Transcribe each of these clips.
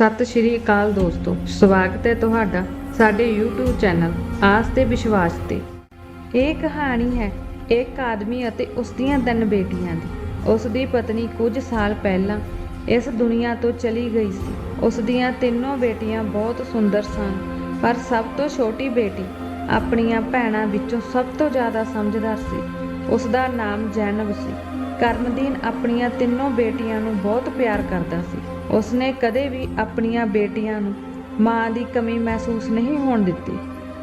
ਸਤਿ ਸ਼੍ਰੀ ਅਕਾਲ ਦੋਸਤੋ, ਸਵਾਗਤ ਹੈ ਤੁਹਾਡਾ ਸਾਡੇ YouTube ਚੈਨਲ ਆਸ ਤੇ ਵਿਸ਼ਵਾਸ ਤੇ। ਇਹ ਕਹਾਣੀ ਹੈ ਇੱਕ ਆਦਮੀ ਅਤੇ ਉਸ ਦੀਆਂ ਤਿੰਨ ਬੇਟੀਆਂ ਦੀ। ਉਸ ਦੀ ਪਤਨੀ ਕੁਝ ਸਾਲ ਪਹਿਲਾਂ ਇਸ ਦੁਨੀਆ ਤੋਂ ਚਲੀ ਗਈ ਸੀ। ਉਸ ਦੀਆਂ ਤਿੰਨੋਂ ਬੇਟੀਆਂ ਬਹੁਤ ਸੁੰਦਰ ਸਨ, ਪਰ ਸਭ ਤੋਂ ਛੋਟੀ ਬੇਟੀ ਆਪਣੀਆਂ ਭੈਣਾਂ ਵਿੱਚੋਂ ਸਭ ਤੋਂ ਜ਼ਿਆਦਾ ਸਮਝਦਾਰ ਸੀ। ਉਸ ਦਾ ਨਾਮ ਜੈਨਬ ਸੀ। ਕਰਮਦੀਨ ਆਪਣੀਆਂ ਤਿੰਨੋਂ ਬੇਟੀਆਂ ਨੂੰ ਬਹੁਤ ਪਿਆਰ ਕਰਦਾ ਸੀ। ਉਸਨੇ ਕਦੇ ਵੀ ਆਪਣੀਆਂ ਬੇਟੀਆਂ ਨੂੰ ਮਾਂ ਦੀ ਕਮੀ ਮਹਿਸੂਸ ਨਹੀਂ ਹੋਣ ਦਿੱਤੀ।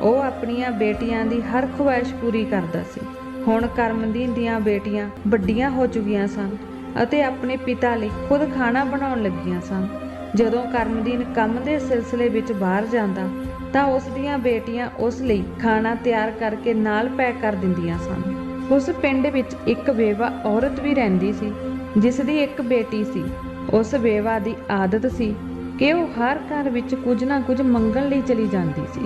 ਉਹ ਆਪਣੀਆਂ ਬੇਟੀਆਂ ਦੀ ਹਰ ਖੁਆਇਸ਼ ਪੂਰੀ ਕਰਦਾ ਸੀ। ਹੁਣ ਕਰਮਦੀਨ ਦੀਆਂ ਬੇਟੀਆਂ ਵੱਡੀਆਂ ਹੋ ਚੁੱਕੀਆਂ ਸਨ ਅਤੇ ਆਪਣੇ ਪਿਤਾ ਲਈ ਖੁਦ ਖਾਣਾ ਬਣਾਉਣ ਲੱਗੀਆਂ ਸਨ। ਜਦੋਂ ਕਰਮਦੀਨ ਕੰਮ ਦੇ ਸਿਲਸਿਲੇ ਵਿੱਚ ਬਾਹਰ ਜਾਂਦਾ, ਤਾਂ ਉਸ ਦੀਆਂ ਬੇਟੀਆਂ ਉਸ ਲਈ ਖਾਣਾ ਤਿਆਰ ਕਰਕੇ ਨਾਲ ਪੈਕ ਕਰ ਦਿੰਦੀਆਂ ਸਨ। ਉਸ ਪਿੰਡ ਵਿੱਚ ਇੱਕ ਬੇਵਾ ਔਰਤ ਵੀ ਰਹਿੰਦੀ ਸੀ, ਜਿਸ ਦੀ ਇੱਕ ਬੇਟੀ ਸੀ। ਉਸ ਬੇਵਾ ਦੀ ਆਦਤ ਸੀ ਕਿ ਉਹ ਹਰ ਘਰ ਵਿੱਚ ਕੁਝ ਨਾ ਕੁਝ ਮੰਗਣ ਲਈ ਚਲੀ ਜਾਂਦੀ ਸੀ।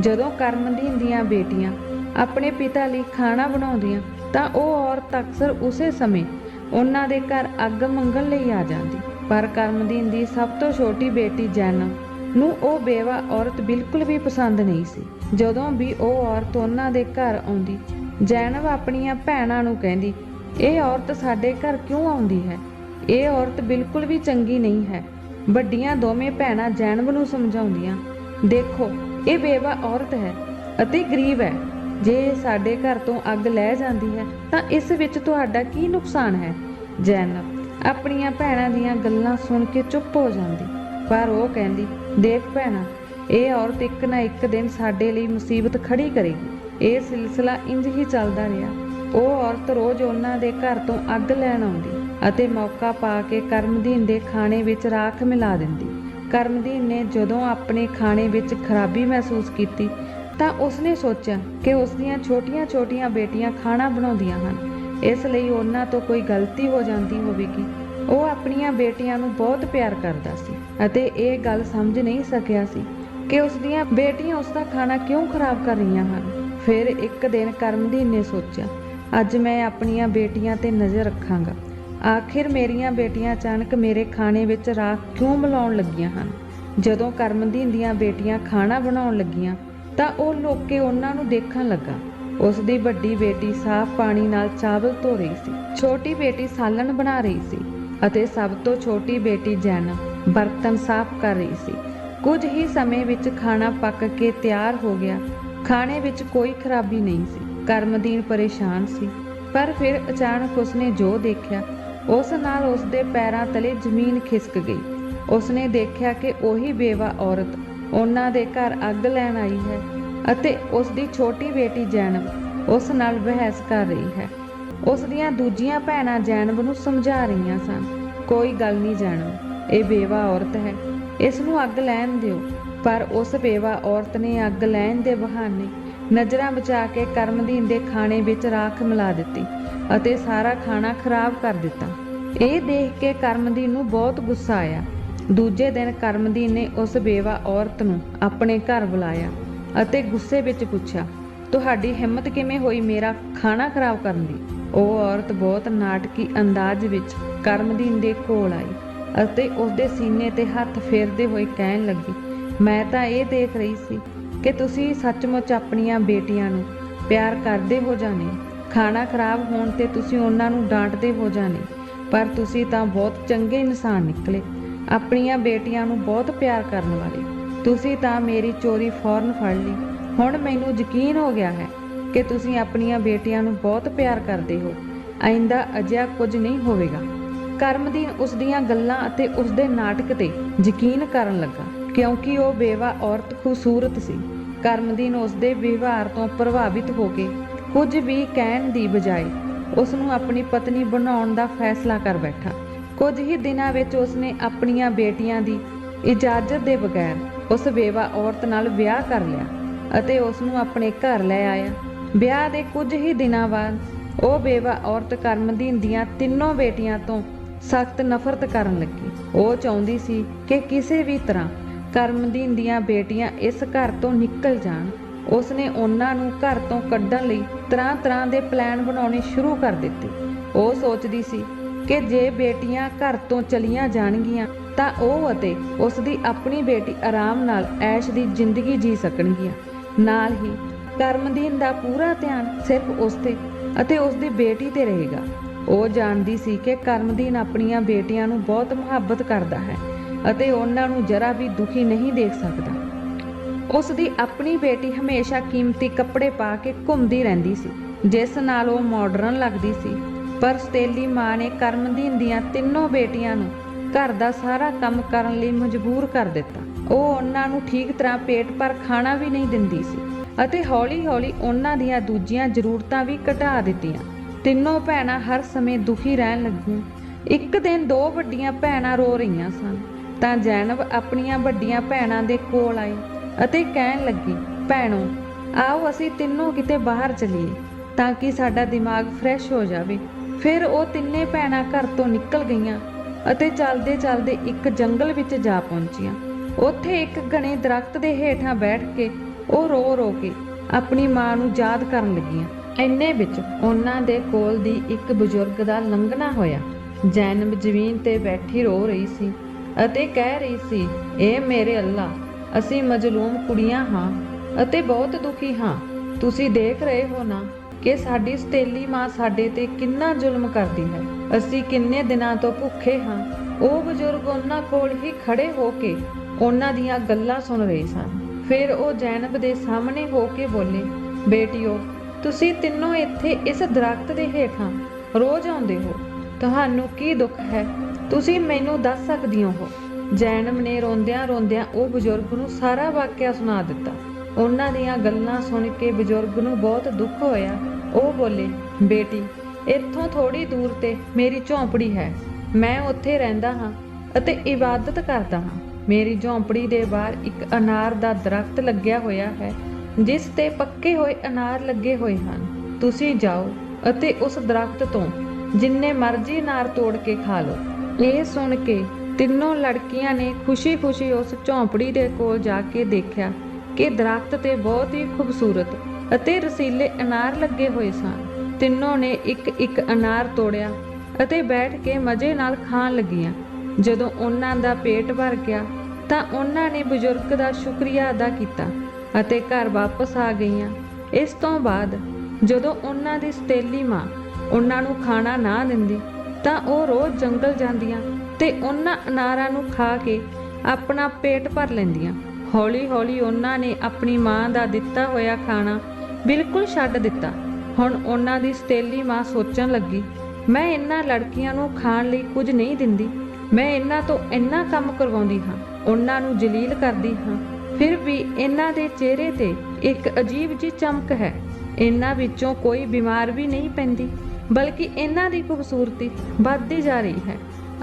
ਜਦੋਂ ਕਰਮਦੀਨ ਦੀਆਂ ਬੇਟੀਆਂ ਆਪਣੇ ਪਿਤਾ ਲਈ ਖਾਣਾ ਬਣਾਉਂਦੀਆਂ, ਤਾਂ ਉਹ ਔਰਤ ਅਕਸਰ ਉਸੇ ਸਮੇਂ ਉਹਨਾਂ ਦੇ ਘਰ ਅੱਗ ਮੰਗਣ ਲਈ ਆ ਜਾਂਦੀ। ਪਰ ਕਰਮਦੀਨ ਦੀ ਸਭ ਤੋਂ ਛੋਟੀ ਬੇਟੀ ਜੈਨਬ ਨੂੰ ਉਹ ਬੇਵਾ ਔਰਤ ਬਿਲਕੁਲ ਵੀ ਪਸੰਦ ਨਹੀਂ ਸੀ। ਜਦੋਂ ਵੀ ਉਹ ਔਰਤ ਉਹਨਾਂ ਦੇ ਘਰ ਆਉਂਦੀ ਜੈਨਵ ਆਪਣੀਆਂ ਭੈਣਾਂ ਨੂੰ ਕਹਿੰਦੀ, ਇਹ ਔਰਤ ਸਾਡੇ ਘਰ ਕਿਉਂ ਆਉਂਦੀ ਹੈ? ਇਹ ਔਰਤ ਬਿਲਕੁਲ ਵੀ ਚੰਗੀ ਨਹੀਂ ਹੈ। ਵੱਡੀਆਂ ਦੋਵੇਂ ਭੈਣਾਂ ਜੈਨਬ ਨੂੰ ਸਮਝਾਉਂਦੀਆਂ, ਦੇਖੋ, ਇਹ ਬੇਵਾ ਔਰਤ ਹੈ ਅਤੇ ਗਰੀਬ ਹੈ। ਜੇ ਇਹ ਸਾਡੇ ਘਰ ਤੋਂ ਅੱਗ ਲੈ ਜਾਂਦੀ ਹੈ, ਤਾਂ ਇਸ ਵਿੱਚ ਤੁਹਾਡਾ ਕੀ ਨੁਕਸਾਨ ਹੈ? ਜੈਨਬ ਆਪਣੀਆਂ ਭੈਣਾਂ ਦੀਆਂ ਗੱਲਾਂ ਸੁਣ ਕੇ ਚੁੱਪ ਹੋ ਜਾਂਦੀ। ਪਰ ਉਹ ਕਹਿੰਦੀ, ਦੇਖ ਭੈਣਾ, ਇਹ ਔਰਤ ਇੱਕ ਨਾ ਇੱਕ ਦਿਨ ਸਾਡੇ ਲਈ ਮੁਸੀਬਤ ਖੜੀ ਕਰੇਗੀ। ਇਹ ਸਿਲਸਿਲਾ ਇੰਜ ਹੀ ਚੱਲਦਾ ਰਿਹਾ। ਉਹ ਔਰਤ ਰੋਜ਼ ਉਹਨਾਂ ਦੇ ਘਰ ਤੋਂ ਅੱਗ ਲੈਣ ਆਉਂਦੀ। ਅਤੇ ਮੌਕਾ ਪਾ ਕੇ ਕਰਮਦੀਨ ਦੇ ਖਾਣੇ ਵਿੱਚ ਰਾਖ ਮਿਲਾ ਦਿੰਦੀ। ਕਰਮਦੀਨ ਨੇ ਜਦੋਂ ਆਪਣੇ ਖਾਣੇ ਵਿੱਚ ਖਰਾਬੀ ਮਹਿਸੂਸ ਕੀਤੀ, ਤਾਂ ਉਸਨੇ ਸੋਚਿਆ ਕਿ ਉਸ ਦੀਆਂ ਛੋਟੀਆਂ-ਛੋਟੀਆਂ ਬੇਟੀਆਂ ਖਾਣਾ ਬਣਾਉਂਦੀਆਂ ਹਨ। ਇਸ ਲਈ ਉਹਨਾਂ ਤੋਂ ਕੋਈ ਗਲਤੀ ਹੋ ਜਾਂਦੀ ਹੋਵੇਗੀ। ਉਹ ਆਪਣੀਆਂ ਬੇਟੀਆਂ ਨੂੰ ਬਹੁਤ ਪਿਆਰ ਕਰਦਾ ਸੀ ਅਤੇ ਇਹ ਗੱਲ ਸਮਝ ਨਹੀਂ ਸਕਿਆ ਸੀ ਕਿ ਉਸ ਦੀਆਂ ਬੇਟੀਆਂ ਉਸ ਦਾ ਖਾਣਾ ਕਿਉਂ ਖਰਾਬ ਕਰ ਰਹੀਆਂ ਹਨ। ਫਿਰ ਇੱਕ ਦਿਨ ਕਰਮਦੀਨ ਨੇ ਸੋਚਿਆ, ਅੱਜ ਮੈਂ ਆਪਣੀਆਂ ਬੇਟੀਆਂ ਤੇ ਨਜ਼ਰ ਰੱਖਾਂਗਾ। ਆਖਿਰ ਮੇਰੀਆਂ ਬੇਟੀਆਂ ਅਚਾਨਕ ਮੇਰੇ ਖਾਣੇ ਵਿੱਚ ਰਾਖ ਕਿਉਂ ਮਿਲਾਉਣ ਲੱਗੀਆਂ ਹਨ? ਜਦੋਂ ਕਰਮਦੀਨ ਦੀਆਂ ਬੇਟੀਆਂ ਖਾਣਾ ਬਣਾਉਣ ਲੱਗੀਆਂ, ਤਾਂ ਉਹ ਲੋਕ ਉਹਨਾਂ ਨੂੰ ਦੇਖਣ ਲੱਗਾ। ਉਸ ਦੀ ਵੱਡੀ ਬੇਟੀ ਸਾਫ਼ ਪਾਣੀ ਨਾਲ ਚਾਵਲ ਧੋ ਰਹੀ ਸੀ, ਛੋਟੀ ਬੇਟੀ ਸਾਲਣ ਬਣਾ ਰਹੀ ਸੀ ਅਤੇ ਸਭ ਤੋਂ ਛੋਟੀ ਬੇਟੀ ਜੈਨ ਬਰਤਨ ਸਾਫ਼ ਕਰ ਰਹੀ ਸੀ। ਕੁਝ ਹੀ ਸਮੇਂ ਵਿੱਚ ਖਾਣਾ ਪੱਕ ਕੇ ਤਿਆਰ ਹੋ ਗਿਆ। ਖਾਣੇ ਵਿੱਚ ਕੋਈ ਖਰਾਬੀ ਨਹੀਂ ਸੀ। ਕਰਮਦੀਨ ਪਰੇਸ਼ਾਨ ਸੀ। ਪਰ ਫਿਰ ਅਚਾਨਕ ਉਸਨੇ ਜੋ ਦੇਖਿਆ ਉਸ ਨਾਲ ਉਸ ਦੇ ਪੈਰਾਂ ਤਲੇ ਜ਼ਮੀਨ ਖਿਸਕ ਗਈ। ਉਸਨੇ ਦੇਖਿਆ ਕਿ ਉਹੀ ਬੇਵਾ ਔਰਤ ਉਹਨਾਂ ਦੇ ਘਰ ਅੱਗ ਲੈਣ ਆਈ ਹੈ ਅਤੇ ਉਸ ਦੀ ਛੋਟੀ ਬੇਟੀ ਜੈਨਬ ਉਸ ਨਾਲ ਬਹਿਸ ਕਰ ਰਹੀ ਹੈ। ਉਸ ਦੀਆਂ ਦੂਜੀਆਂ ਭੈਣਾਂ ਜੈਨਬ ਨੂੰ ਸਮਝਾ ਰਹੀਆਂ ਸਨ, ਕੋਈ ਗੱਲ ਨਹੀਂ ਜੈਨਬ, ਇਹ ਬੇਵਾ ਔਰਤ ਹੈ, ਇਸ ਨੂੰ ਅੱਗ ਲੈਣ ਦਿਓ। ਪਰ ਉਸ ਬੇਵਾ ਔਰਤ ਨੇ ਅੱਗ ਲੈਣ ਦੇ ਬਹਾਨੇ ਨਜ਼ਰਾਂ ਬਚਾ ਕੇ ਕਰਮਦੀਨ ਦੇ ਖਾਣੇ ਵਿੱਚ ਰਾਖ ਮਿਲਾ ਦਿੱਤੀ। ਅਤੇ ਸਾਰਾ ਖਾਣਾ ਖਰਾਬ ਕਰ ਦਿੱਤਾ। ਇਹ ਦੇਖ ਕੇ ਕਰਮਦੀਨ ਨੂੰ ਬਹੁਤ ਗੁੱਸਾ ਆਇਆ। ਦੂਜੇ ਦਿਨ ਕਰਮਦੀਨ ਨੇ ਉਸ ਬੇਵਾ ਔਰਤ ਨੂੰ ਆਪਣੇ ਘਰ ਬੁਲਾਇਆ ਅਤੇ ਗੁੱਸੇ ਵਿੱਚ ਪੁੱਛਿਆ, ਤੁਹਾਡੀ ਹਿੰਮਤ ਕਿਵੇਂ ਹੋਈ ਮੇਰਾ ਖਾਣਾ ਖਰਾਬ ਕਰਨ ਦੀ? ਉਹ ਔਰਤ ਬਹੁਤ ਨਾਟਕੀ ਅੰਦਾਜ਼ ਵਿੱਚ ਕਰਮਦੀਨ ਦੇ ਕੋਲ ਆਈ ਅਤੇ ਉਸਦੇ ਸੀਨੇ ਤੇ ਹੱਥ ਫੇਰਦੇ ਹੋਏ ਕਹਿਣ ਲੱਗੀ, ਮੈਂ ਤਾਂ ਇਹ ਦੇਖ ਰਹੀ ਸੀ ਕਿ ਤੁਸੀਂ ਸੱਚਮੁੱਚ ਆਪਣੀਆਂ ਬੇਟੀਆਂ ਨੂੰ ਪਿਆਰ ਕਰਦੇ ਹੋ ਜਾਂ ਨਹੀਂ। ਖਾਣਾ ਖਰਾਬ ਹੋਣ ਤੇ ਤੁਸੀਂ ਉਹਨਾਂ ਨੂੰ ਡਾਂਟਦੇ ਹੋ ਜਾਣੇ, ਪਰ ਤੁਸੀਂ ਤਾਂ ਬਹੁਤ ਚੰਗੇ ਇਨਸਾਨ ਨਿਕਲੇ। ਆਪਣੀਆਂ ਬੇਟੀਆਂ ਨੂੰ ਬਹੁਤ ਪਿਆਰ ਕਰਨ ਵਾਲੇ। ਤੁਸੀਂ ਤਾਂ ਮੇਰੀ ਚੋਰੀ ਫੌਰਨ ਫੜ ਲਈ। ਹੁਣ ਮੈਨੂੰ ਯਕੀਨ ਹੋ ਗਿਆ ਹੈ ਕਿ ਤੁਸੀਂ ਆਪਣੀਆਂ ਬੇਟੀਆਂ ਨੂੰ ਬਹੁਤ ਪਿਆਰ ਕਰਦੇ ਹੋ। ਆਇੰਦਾ ਅਜਿਹਾ ਕੁਝ ਨਹੀਂ ਹੋਵੇਗਾ। ਕਰਮਦੀਨ ਉਸ ਦੀਆਂ ਗੱਲਾਂ ਅਤੇ ਉਸ ਦੇ ਨਾਟਕ ਤੇ ਯਕੀਨ ਕਰਨ ਲੱਗਾ, ਕਿਉਂਕਿ ਉਹ ਬੇਵਾ ਔਰਤ ਖੂਬਸੂਰਤ ਸੀ। ਕਰਮਦੀਨ ਉਸ ਦੇ ਵਿਵਹਾਰ ਤੋਂ ਪ੍ਰਭਾਵਿਤ ਹੋ ਕੇ ਕੁਝ ਵੀ ਕਹਿਣ ਦੀ ਬਜਾਏ ਉਸ ਨੂੰ ਆਪਣੀ ਪਤਨੀ ਬਣਾਉਣ ਦਾ ਫੈਸਲਾ ਕਰ ਬੈਠਾ। ਕੁਝ ਹੀ ਦਿਨਾਂ ਵਿੱਚ ਉਸਨੇ ਆਪਣੀਆਂ ਬੇਟੀਆਂ ਦੀ ਇਜਾਜ਼ਤ ਦੇ ਬਗੈਰ ਉਸ ਬੇਵਾ ਔਰਤ ਨਾਲ ਵਿਆਹ ਕਰ ਲਿਆ ਅਤੇ ਉਸ ਨੂੰ ਆਪਣੇ ਘਰ ਲੈ ਆਇਆ। ਵਿਆਹ ਦੇ ਕੁਝ ਹੀ ਦਿਨਾਂ ਬਾਅਦ ਉਹ ਬੇਵਾ ਔਰਤ ਕਰਮਦੀਨ ਦੀਆਂ ਤਿੰਨੋਂ ਬੇਟੀਆਂ ਤੋਂ ਸਖਤ ਨਫ਼ਰਤ ਕਰਨ ਲੱਗੀ। ਉਹ ਚਾਹੁੰਦੀ ਸੀ ਕਿ ਕਿਸੇ ਵੀ ਤਰ੍ਹਾਂ ਕਰਮਦੀਨ ਦੀਆਂ ਬੇਟੀਆਂ ਇਸ ਘਰ ਤੋਂ ਨਿਕਲ ਜਾਣ। ਉਸਨੇ ਉਹਨਾਂ ਨੂੰ ਘਰ ਤੋਂ ਕੱਢਣ ਲਈ ਤਰ੍ਹਾਂ-ਤਰ੍ਹਾਂ ਦੇ ਪਲਾਨ ਬਣਾਉਣੇ ਸ਼ੁਰੂ ਕਰ ਦਿੱਤੇ। ਉਹ ਸੋਚਦੀ ਸੀ ਕਿ ਜੇ ਬੇਟੀਆਂ ਘਰ ਤੋਂ ਚਲੀਆਂ ਜਾਣਗੀਆਂ, ਤਾਂ ਉਹ ਅਤੇ ਉਸ ਦੀ ਆਪਣੀ ਬੇਟੀ ਆਰਾਮ ਨਾਲ ਐਸ਼ ਦੀ ਜ਼ਿੰਦਗੀ ਜੀ ਸਕਣਗੀਆਂ। ਨਾਲ ਹੀ ਕਰਮਦੀਨ ਦਾ ਪੂਰਾ ਧਿਆਨ ਸਿਰਫ ਉਸ ਤੇ ਅਤੇ ਉਸ ਦੀ ਬੇਟੀ ਤੇ ਰਹੇਗਾ। ਉਹ ਜਾਣਦੀ ਸੀ ਕਿ ਕਰਮਦੀਨ ਆਪਣੀਆਂ ਬੇਟੀਆਂ ਨੂੰ ਬਹੁਤ ਮੁਹੱਬਤ ਕਰਦਾ ਹੈ ਅਤੇ ਉਹਨਾਂ ਨੂੰ ਜਰਾ ਵੀ ਦੁਖੀ ਨਹੀਂ ਦੇਖ ਸਕਦਾ। ਉਸ ਦੀ ਆਪਣੀ ਬੇਟੀ ਹਮੇਸ਼ਾ ਕੀਮਤੀ ਕੱਪੜੇ ਪਾ ਕੇ ਘੁੰਮਦੀ ਰਹਿੰਦੀ ਸੀ, ਜਿਸ ਨਾਲ ਉਹ ਮਾਡਰਨ ਲੱਗਦੀ ਸੀ। ਪਰ ਸਤੇਲੀ ਮਾਂ ਨੇ ਕਰਮਦੀਨ ਦੀਆਂ ਤਿੰਨੋਂ ਬੇਟੀਆਂ ਨੂੰ ਘਰ ਦਾ ਸਾਰਾ ਕੰਮ ਕਰਨ ਲਈ ਮਜਬੂਰ ਕਰ ਦਿੱਤਾ। ਉਹ ਉਹਨਾਂ ਨੂੰ ਠੀਕ ਤਰ੍ਹਾਂ ਪੇਟ ਭਰ ਖਾਣਾ ਵੀ ਨਹੀਂ ਦਿੰਦੀ ਸੀ ਅਤੇ ਹੌਲੀ-ਹੌਲੀ ਉਹਨਾਂ ਦੀਆਂ ਦੂਜੀਆਂ ਜ਼ਰੂਰਤਾਂ ਵੀ ਘਟਾ ਦਿੱਤੀਆਂ। ਤਿੰਨੋਂ ਭੈਣਾਂ ਹਰ ਸਮੇਂ ਦੁਖੀ ਰਹਿਣ ਲੱਗੀਆਂ। ਇੱਕ ਦਿਨ ਦੋ ਵੱਡੀਆਂ ਭੈਣਾਂ ਰੋ ਰਹੀਆਂ ਸਨ। ਤਾਂ ਜੈਨਬ ਆਪਣੀਆਂ ਵੱਡੀਆਂ ਭੈਣਾਂ ਦੇ ਕੋਲ ਆਈ। ਅਤੇ ਕਹਿਣ ਲੱਗੀ, ਭੈਣੋ, ਆਓ ਅਸੀਂ ਤਿੰਨੋਂ ਕਿਤੇ ਬਾਹਰ ਚਲੀਏ, ਤਾਂ ਕਿ ਸਾਡਾ ਦਿਮਾਗ ਫਰੈਸ਼ ਹੋ ਜਾਵੇ। ਫਿਰ ਉਹ ਤਿੰਨੇ ਭੈਣਾਂ ਘਰ ਤੋਂ ਨਿਕਲ ਗਈਆਂ ਅਤੇ ਚੱਲਦੇ ਚੱਲਦੇ ਇੱਕ ਜੰਗਲ ਵਿੱਚ ਜਾ ਪਹੁੰਚੀਆਂ। ਉੱਥੇ ਇੱਕ ਘਣੇ ਦਰਖਤ ਦੇ ਹੇਠਾਂ ਬੈਠ ਕੇ ਉਹ ਰੋ ਰੋ ਕੇ ਆਪਣੀ ਮਾਂ ਨੂੰ ਯਾਦ ਕਰਨ ਲੱਗੀਆਂ। ਇੰਨੇ ਵਿੱਚ ਉਹਨਾਂ ਦੇ ਕੋਲ ਦੀ ਇੱਕ ਬਜ਼ੁਰਗ ਦਾ ਲੰਘਣਾ ਹੋਇਆ। ਜੈਨਬ ਜ਼ਮੀਨ ਤੇ ਬੈਠੀ ਰੋ ਰਹੀ ਸੀ ਅਤੇ ਕਹਿ ਰਹੀ ਸੀ, ਇਹ ਮੇਰੇ ਅੱਲਾ ਅਸੀਂ ਮਜਲੂਮ ਕੁੜੀਆਂ ਹਾਂ ਅਤੇ ਬਹੁਤ ਦੁਖੀ ਹਾਂ। ਤੁਸੀਂ ਦੇਖ ਰਹੇ ਹੋ ਨਾ ਕਿ ਸਾਡੀ ਸਤੇਲੀ ਮਾਂ ਸਾਡੇ ਤੇ ਕਿੰਨਾ ਜ਼ੁਲਮ ਕਰਦੀ ਹੈ। ਅਸੀਂ ਕਿੰਨੇ ਦਿਨਾਂ ਤੋਂ ਭੁੱਖੇ ਹਾਂ। ਉਹ ਬਜ਼ੁਰਗ ਉਹਨਾਂ ਕੋਲ ਹੀ ਖੜੇ ਹੋ ਕੇ ਉਹਨਾਂ ਦੀਆਂ ਗੱਲਾਂ ਸੁਣ ਰਹੇ ਸਨ। ਫਿਰ ਉਹ ਜੈਨਬ ਦੇ ਸਾਹਮਣੇ ਹੋ ਕੇ ਬੋਲੇ, ਬੇਟਿਓ, ਤੁਸੀਂ ਤਿੰਨੋਂ ਇੱਥੇ ਇਸ ਦਰਖਤ ਦੇ ਹੇਠਾਂ ਰੋਜ਼ ਆਉਂਦੇ ਹੋ। ਤੁਹਾਨੂੰ ਕੀ ਦੁੱਖ ਹੈ? ਤੁਸੀਂ ਮੈਨੂੰ ਦੱਸ ਸਕਦੀਆਂ ਹੋ। ਜੈਨਮ ਨੇ ਰੋਂਦਿਆਂ ਰੋਂਦਿਆਂ ਉਹ ਬਜ਼ੁਰਗ ਨੂੰ ਸਾਰਾ ਵਾਕਿਆ ਸੁਣਾ ਦਿੱਤਾ। ਉਹਨਾਂ ਦੀਆਂ ਗੱਲਾਂ ਸੁਣ ਕੇ ਬਜ਼ੁਰਗ ਨੂੰ ਬਹੁਤ ਦੁੱਖ ਹੋਇਆ। ਉਹ ਬੋਲੇ, ਬੇਟੀ, ਇੱਥੋਂ ਥੋੜੀ ਦੂਰ ਤੇ ਮੇਰੀ ਝੌਂਪੜੀ ਹੈ। ਮੈਂ ਉੱਥੇ ਰਹਿੰਦਾ ਹਾਂ ਅਤੇ ਇਬਾਦਤ ਕਰਦਾ ਹਾਂ। ਮੇਰੀ ਝੌਂਪੜੀ ਦੇ ਬਾਹਰ ਇੱਕ ਅਨਾਰ ਦਾ ਦਰਖਤ ਲੱਗਿਆ ਹੋਇਆ ਹੈ, ਜਿਸ ਤੇ ਪੱਕੇ ਹੋਏ ਅਨਾਰ ਲੱਗੇ ਹੋਏ ਹਨ। ਤੁਸੀਂ ਜਾਓ ਅਤੇ ਉਸ ਦਰਖਤ ਤੋਂ ਜਿੰਨੇ ਮਰਜ਼ੀ ਅਨਾਰ ਤੋੜ ਕੇ ਖਾ ਲਓ। ਇਹ ਸੁਣ ਕੇ ਤਿੰਨੋਂ ਲੜਕੀਆਂ ਨੇ ਖੁਸ਼ੀ-ਖੁਸ਼ੀ ਉਸ ਝੌਂਪੜੀ ਦੇ ਕੋਲ ਜਾ ਕੇ ਦੇਖਿਆ ਕਿ ਦਰਖਤ ਤੇ ਬਹੁਤ ਹੀ ਖੂਬਸੂਰਤ ਅਤੇ ਰਸੀਲੇ ਅਨਾਰ ਲੱਗੇ ਹੋਏ ਸਨ। ਤਿੰਨੋਂ ਨੇ ਇੱਕ-ਇੱਕ ਅਨਾਰ ਤੋੜਿਆ ਅਤੇ ਬੈਠ ਕੇ ਮਜ਼ੇ ਨਾਲ ਖਾਣ ਲੱਗੀਆਂ। ਜਦੋਂ ਉਹਨਾਂ ਦਾ ਪੇਟ ਭਰ ਗਿਆ ਤਾਂ ਉਹਨਾਂ ਨੇ ਬਜ਼ੁਰਗ ਦਾ ਸ਼ੁਕਰੀਆ ਅਦਾ ਕੀਤਾ ਅਤੇ ਘਰ ਵਾਪਸ ਆ ਗਈਆਂ। ਇਸ ਤੋਂ ਬਾਅਦ ਜਦੋਂ ਉਹਨਾਂ ਦੀ ਸਤੇਲੀ ਮਾਂ ਉਹਨਾਂ ਨੂੰ ਖਾਣਾ ਨਾ ਦਿੰਦੀ ਤਾਂ ਉਹ ਰੋਜ਼ ਜੰਗਲ ਜਾਂਦੀਆਂ ਤੇ ਉਹਨਾਂ ਅਨਾਰਾਂ ਨੂੰ ਖਾ ਕੇ ਆਪਣਾ ਪੇਟ ਭਰ ਲੈਂਦੀਆਂ। ਹੌਲੀ-ਹੌਲੀ ਉਹਨਾਂ ਨੇ ਆਪਣੀ ਮਾਂ ਦਾ ਦਿੱਤਾ ਹੋਇਆ ਖਾਣਾ ਬਿਲਕੁਲ ਛੱਡ ਦਿੱਤਾ। ਹੁਣ ਉਹਨਾਂ ਦੀ ਸਤੇਲੀ ਮਾਂ ਸੋਚਣ ਲੱਗੀ, ਮੈਂ ਇਹਨਾਂ ਲੜਕੀਆਂ ਨੂੰ ਖਾਣ ਲਈ ਕੁਝ ਨਹੀਂ ਦਿੰਦੀ। ਮੈਂ ਇਹਨਾਂ ਤੋਂ ਇੰਨਾ ਕੰਮ ਕਰਵਾਉਂਦੀ ਹਾਂ, ਉਹਨਾਂ ਨੂੰ ਜਲੀਲ ਕਰਦੀ ਹਾਂ। ਫਿਰ ਵੀ ਇਹਨਾਂ ਦੇ ਚਿਹਰੇ ਤੇ ਇੱਕ ਅਜੀਬ ਜਿਹੀ ਚਮਕ ਹੈ। ਇਹਨਾਂ ਵਿੱਚੋਂ ਕੋਈ ਬਿਮਾਰ ਵੀ ਨਹੀਂ ਪੈਂਦੀ, ਬਲਕਿ ਇਹਨਾਂ ਦੀ ਖੂਬਸੂਰਤੀ ਵੱਧਦੀ ਜਾ ਰਹੀ ਹੈ।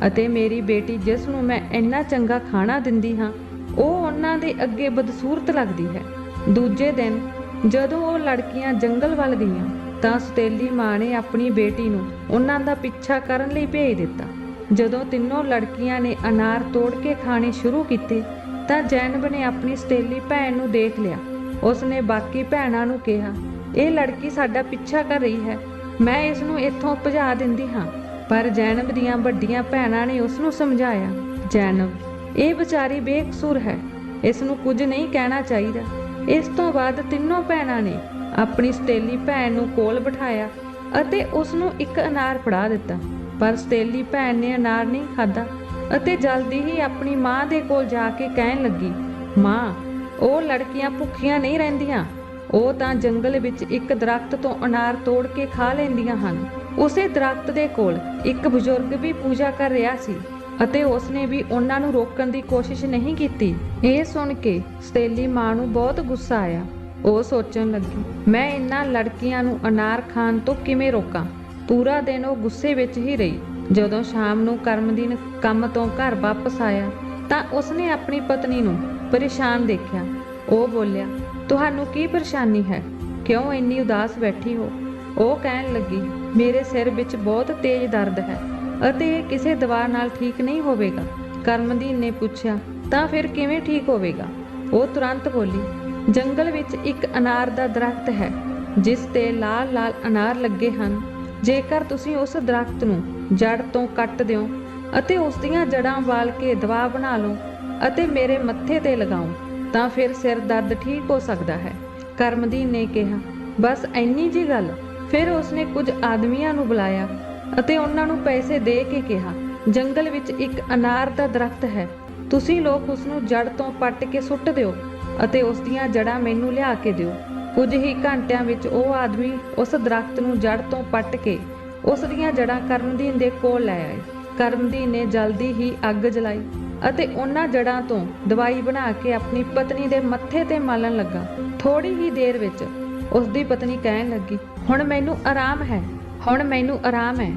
ਅਤੇ ਮੇਰੀ ਬੇਟੀ ਜਿਸ ਨੂੰ ਮੈਂ ਇੰਨਾ ਚੰਗਾ ਖਾਣਾ ਦਿੰਦੀ ਹਾਂ, ਉਹ ਉਹਨਾਂ ਦੇ ਅੱਗੇ ਬਦਸੂਰਤ ਲੱਗਦੀ ਹੈ। ਦੂਜੇ ਦਿਨ ਜਦੋਂ ਉਹ ਲੜਕੀਆਂ ਜੰਗਲ ਵੱਲ ਗਈਆਂ, ਤਾਂ ਸਤੇਲੀ ਮਾਂ ਨੇ ਆਪਣੀ ਬੇਟੀ ਨੂੰ ਉਹਨਾਂ ਦਾ ਪਿੱਛਾ ਕਰਨ ਲਈ ਭੇਜ ਦਿੱਤਾ। ਜਦੋਂ ਤਿੰਨੋਂ ਲੜਕੀਆਂ ਨੇ ਅਨਾਰ ਤੋੜ ਕੇ ਖਾਣੇ ਸ਼ੁਰੂ ਕੀਤੇ, ਤਾਂ ਜੈਨਬ ਨੇ ਆਪਣੀ ਸਤੇਲੀ ਭੈਣ ਨੂੰ ਦੇਖ ਲਿਆ। ਉਸ ਨੇ ਬਾਕੀ ਭੈਣਾਂ ਨੂੰ ਕਿਹਾ, ਇਹ ਲੜਕੀ ਸਾਡਾ ਪਿੱਛਾ ਕਰ ਰਹੀ ਹੈ। ਮੈਂ ਇਸ ਨੂੰ ਇੱਥੋਂ ਭਜਾ ਦਿੰਦੀ ਹਾਂ। ਪਰ ਜੈਨਬ ਦੀਆਂ ਵੱਡੀਆਂ ਭੈਣਾਂ ਨੇ ਉਸ ਨੂੰ ਸਮਝਾਇਆ, ਜੈਨਬ, ਇਹ ਵਿਚਾਰੀ ਬੇਕਸੂਰ ਹੈ। ਇਸ ਨੂੰ ਕੁਝ ਨਹੀਂ ਕਹਿਣਾ ਚਾਹੀਦਾ। ਇਸ ਤੋਂ ਬਾਅਦ ਤਿੰਨੋਂ ਭੈਣਾਂ ਨੇ ਆਪਣੀ ਸਤੇਲੀ ਭੈਣ ਨੂੰ ਕੋਲ ਬਿਠਾਇਆ ਅਤੇ ਉਸ ਨੂੰ ਇੱਕ ਅਨਾਰ ਫੜਾ ਦਿੱਤਾ। ਪਰ ਸਤੇਲੀ ਭੈਣ ਨੇ ਅਨਾਰ ਨਹੀਂ ਖਾਧਾ ਅਤੇ ਜਲਦੀ ਹੀ ਆਪਣੀ ਮਾਂ ਦੇ ਕੋਲ ਜਾ ਕੇ ਕਹਿਣ ਲੱਗੀ, ਮਾਂ, ਉਹ ਲੜਕੀਆਂ ਭੁੱਖੀਆਂ ਨਹੀਂ ਰਹਿੰਦੀਆਂ। ਉਹ ਤਾਂ ਜੰਗਲ ਵਿੱਚ ਇੱਕ ਦਰਖਤ ਤੋਂ ਅਨਾਰ ਤੋੜ ਕੇ ਖਾ ਲੈਂਦੀਆਂ ਹਨ। ਉਸੇ ਦਰਖਤ ਦੇ ਕੋਲ ਇੱਕ ਬਜ਼ੁਰਗ ਵੀ ਪੂਜਾ ਕਰ ਰਿਹਾ ਸੀ ਅਤੇ ਉਸਨੇ ਵੀ ਉਹਨਾਂ ਨੂੰ ਰੋਕਣ ਦੀ ਕੋਸ਼ਿਸ਼ ਨਹੀਂ ਕੀਤੀ। ਇਹ ਸੁਣ ਕੇ ਸਤੇਲੀ ਮਾਂ ਨੂੰ ਬਹੁਤ ਗੁੱਸਾ ਆਇਆ। ਉਹ ਸੋਚਣ ਲੱਗੀ, ਮੈਂ ਇਹਨਾਂ ਲੜਕੀਆਂ ਨੂੰ ਅਨਾਰ ਖਾਣ ਤੋਂ ਕਿਵੇਂ ਰੋਕਾਂ? ਪੂਰਾ ਦਿਨ ਉਹ ਗੁੱਸੇ ਵਿੱਚ ਹੀ ਰਹੀ। ਜਦੋਂ ਸ਼ਾਮ ਨੂੰ ਕਰਮਦੀਨ ਕੰਮ ਤੋਂ ਘਰ ਵਾਪਸ ਆਇਆ ਤਾਂ ਉਸਨੇ ਆਪਣੀ ਪਤਨੀ ਨੂੰ ਪਰੇਸ਼ਾਨ ਦੇਖਿਆ। ਉਹ ਬੋਲਿਆ, ਤੁਹਾਨੂੰ ਕੀ ਪਰੇਸ਼ਾਨੀ ਹੈ? ਕਿਉਂ ਇੰਨੀ ਉਦਾਸ ਬੈਠੀ ਹੋ? ਉਹ ਕਹਿਣ ਲੱਗੀ ਮੇਰੇ ਸਿਰ ਵਿੱਚ ਬਹੁਤ ਤੇਜ਼ ਦਰਦ ਹੈ ਅਤੇ ਇਹ ਕਿਸੇ ਦਵਾ ਨਾਲ ਠੀਕ ਨਹੀਂ ਹੋਵੇਗਾ। ਕਰਮਦੀਨ ਨੇ ਪੁੱਛਿਆ, ਤਾਂ ਫਿਰ ਕਿਵੇਂ ਠੀਕ ਹੋਵੇਗਾ? ਉਹ ਤੁਰੰਤ ਬੋਲੀ, ਜੰਗਲ ਵਿੱਚ ਇੱਕ ਅਨਾਰ ਦਾ ਦਰਖਤ ਹੈ, ਜਿਸ ਤੇ ਲਾਲ-ਲਾਲ ਅਨਾਰ ਲੱਗੇ ਹਨ। ਜੇਕਰ ਤੁਸੀਂ ਉਸ ਦਰਖਤ ਨੂੰ ਜੜ ਤੋਂ ਕੱਟ ਦਿਓ ਅਤੇ ਉਸ ਦੀਆਂ ਜੜਾਂ ਵਾਲ ਕੇ ਦਵਾ ਬਣਾ ਲਓ ਅਤੇ ਮੇਰੇ ਮੱਥੇ ਤੇ ਲਗਾਓ, ਤਾਂ ਫਿਰ ਸਿਰ ਦਰਦ ਠੀਕ ਹੋ ਸਕਦਾ ਹੈ। ਕਰਮਦੀਨ ਨੇ ਕਿਹਾ, ਬਸ ਇੰਨੀ ਜੀ ਗੱਲ। ਫਿਰ ਉਸਨੇ ਕੁਝ ਆਦਮੀਆਂ ਨੂੰ ਬੁਲਾਇਆ ਅਤੇ ਉਹਨਾਂ ਨੂੰ ਪੈਸੇ ਦੇ ਕੇ ਕਿਹਾ, ਜੰਗਲ ਵਿੱਚ ਇੱਕ ਅਨਾਰ ਦਾ ਦਰਖਤ ਹੈ। ਤੁਸੀਂ ਲੋਕ ਉਸ ਨੂੰ ਜੜ ਤੋਂ ਪੱਟ ਕੇ ਸੁੱਟ ਦਿਓ ਅਤੇ ਉਸ ਦੀਆਂ ਜੜਾਂ ਮੈਨੂੰ ਲਿਆ ਕੇ ਦਿਓ। ਕੁਝ ਹੀ ਘੰਟਿਆਂ ਵਿੱਚ ਉਹ ਆਦਮੀ ਉਸ ਦਰਖਤ ਨੂੰ ਜੜ ਤੋਂ ਪੱਟ ਕੇ ਉਸ ਦੀਆਂ ਜੜਾਂ ਕਰਮਦੀਨ ਦੇ ਕੋਲ ਲੈ ਆਏ। ਕਰਮਦੀਨ ਨੇ ਜਲਦੀ ਹੀ ਅੱਗ ਜਲਾਈ ਅਤੇ ਉਹਨਾਂ ਜੜਾਂ ਤੋਂ ਦਵਾਈ ਬਣਾ ਕੇ ਆਪਣੀ ਪਤਨੀ ਦੇ ਮੱਥੇ ਤੇ ਮਾਲਣ ਲੱਗਾ। ਥੋੜੀ ਹੀ ਦੇਰ ਵਿੱਚ ਉਸ ਦੀ ਪਤਨੀ ਕਹਿਣ ਲੱਗੀ, ਹੁਣ ਮੈਨੂੰ ਆਰਾਮ ਹੈ, ਹੁਣ ਮੈਨੂੰ ਆਰਾਮ ਹੈ।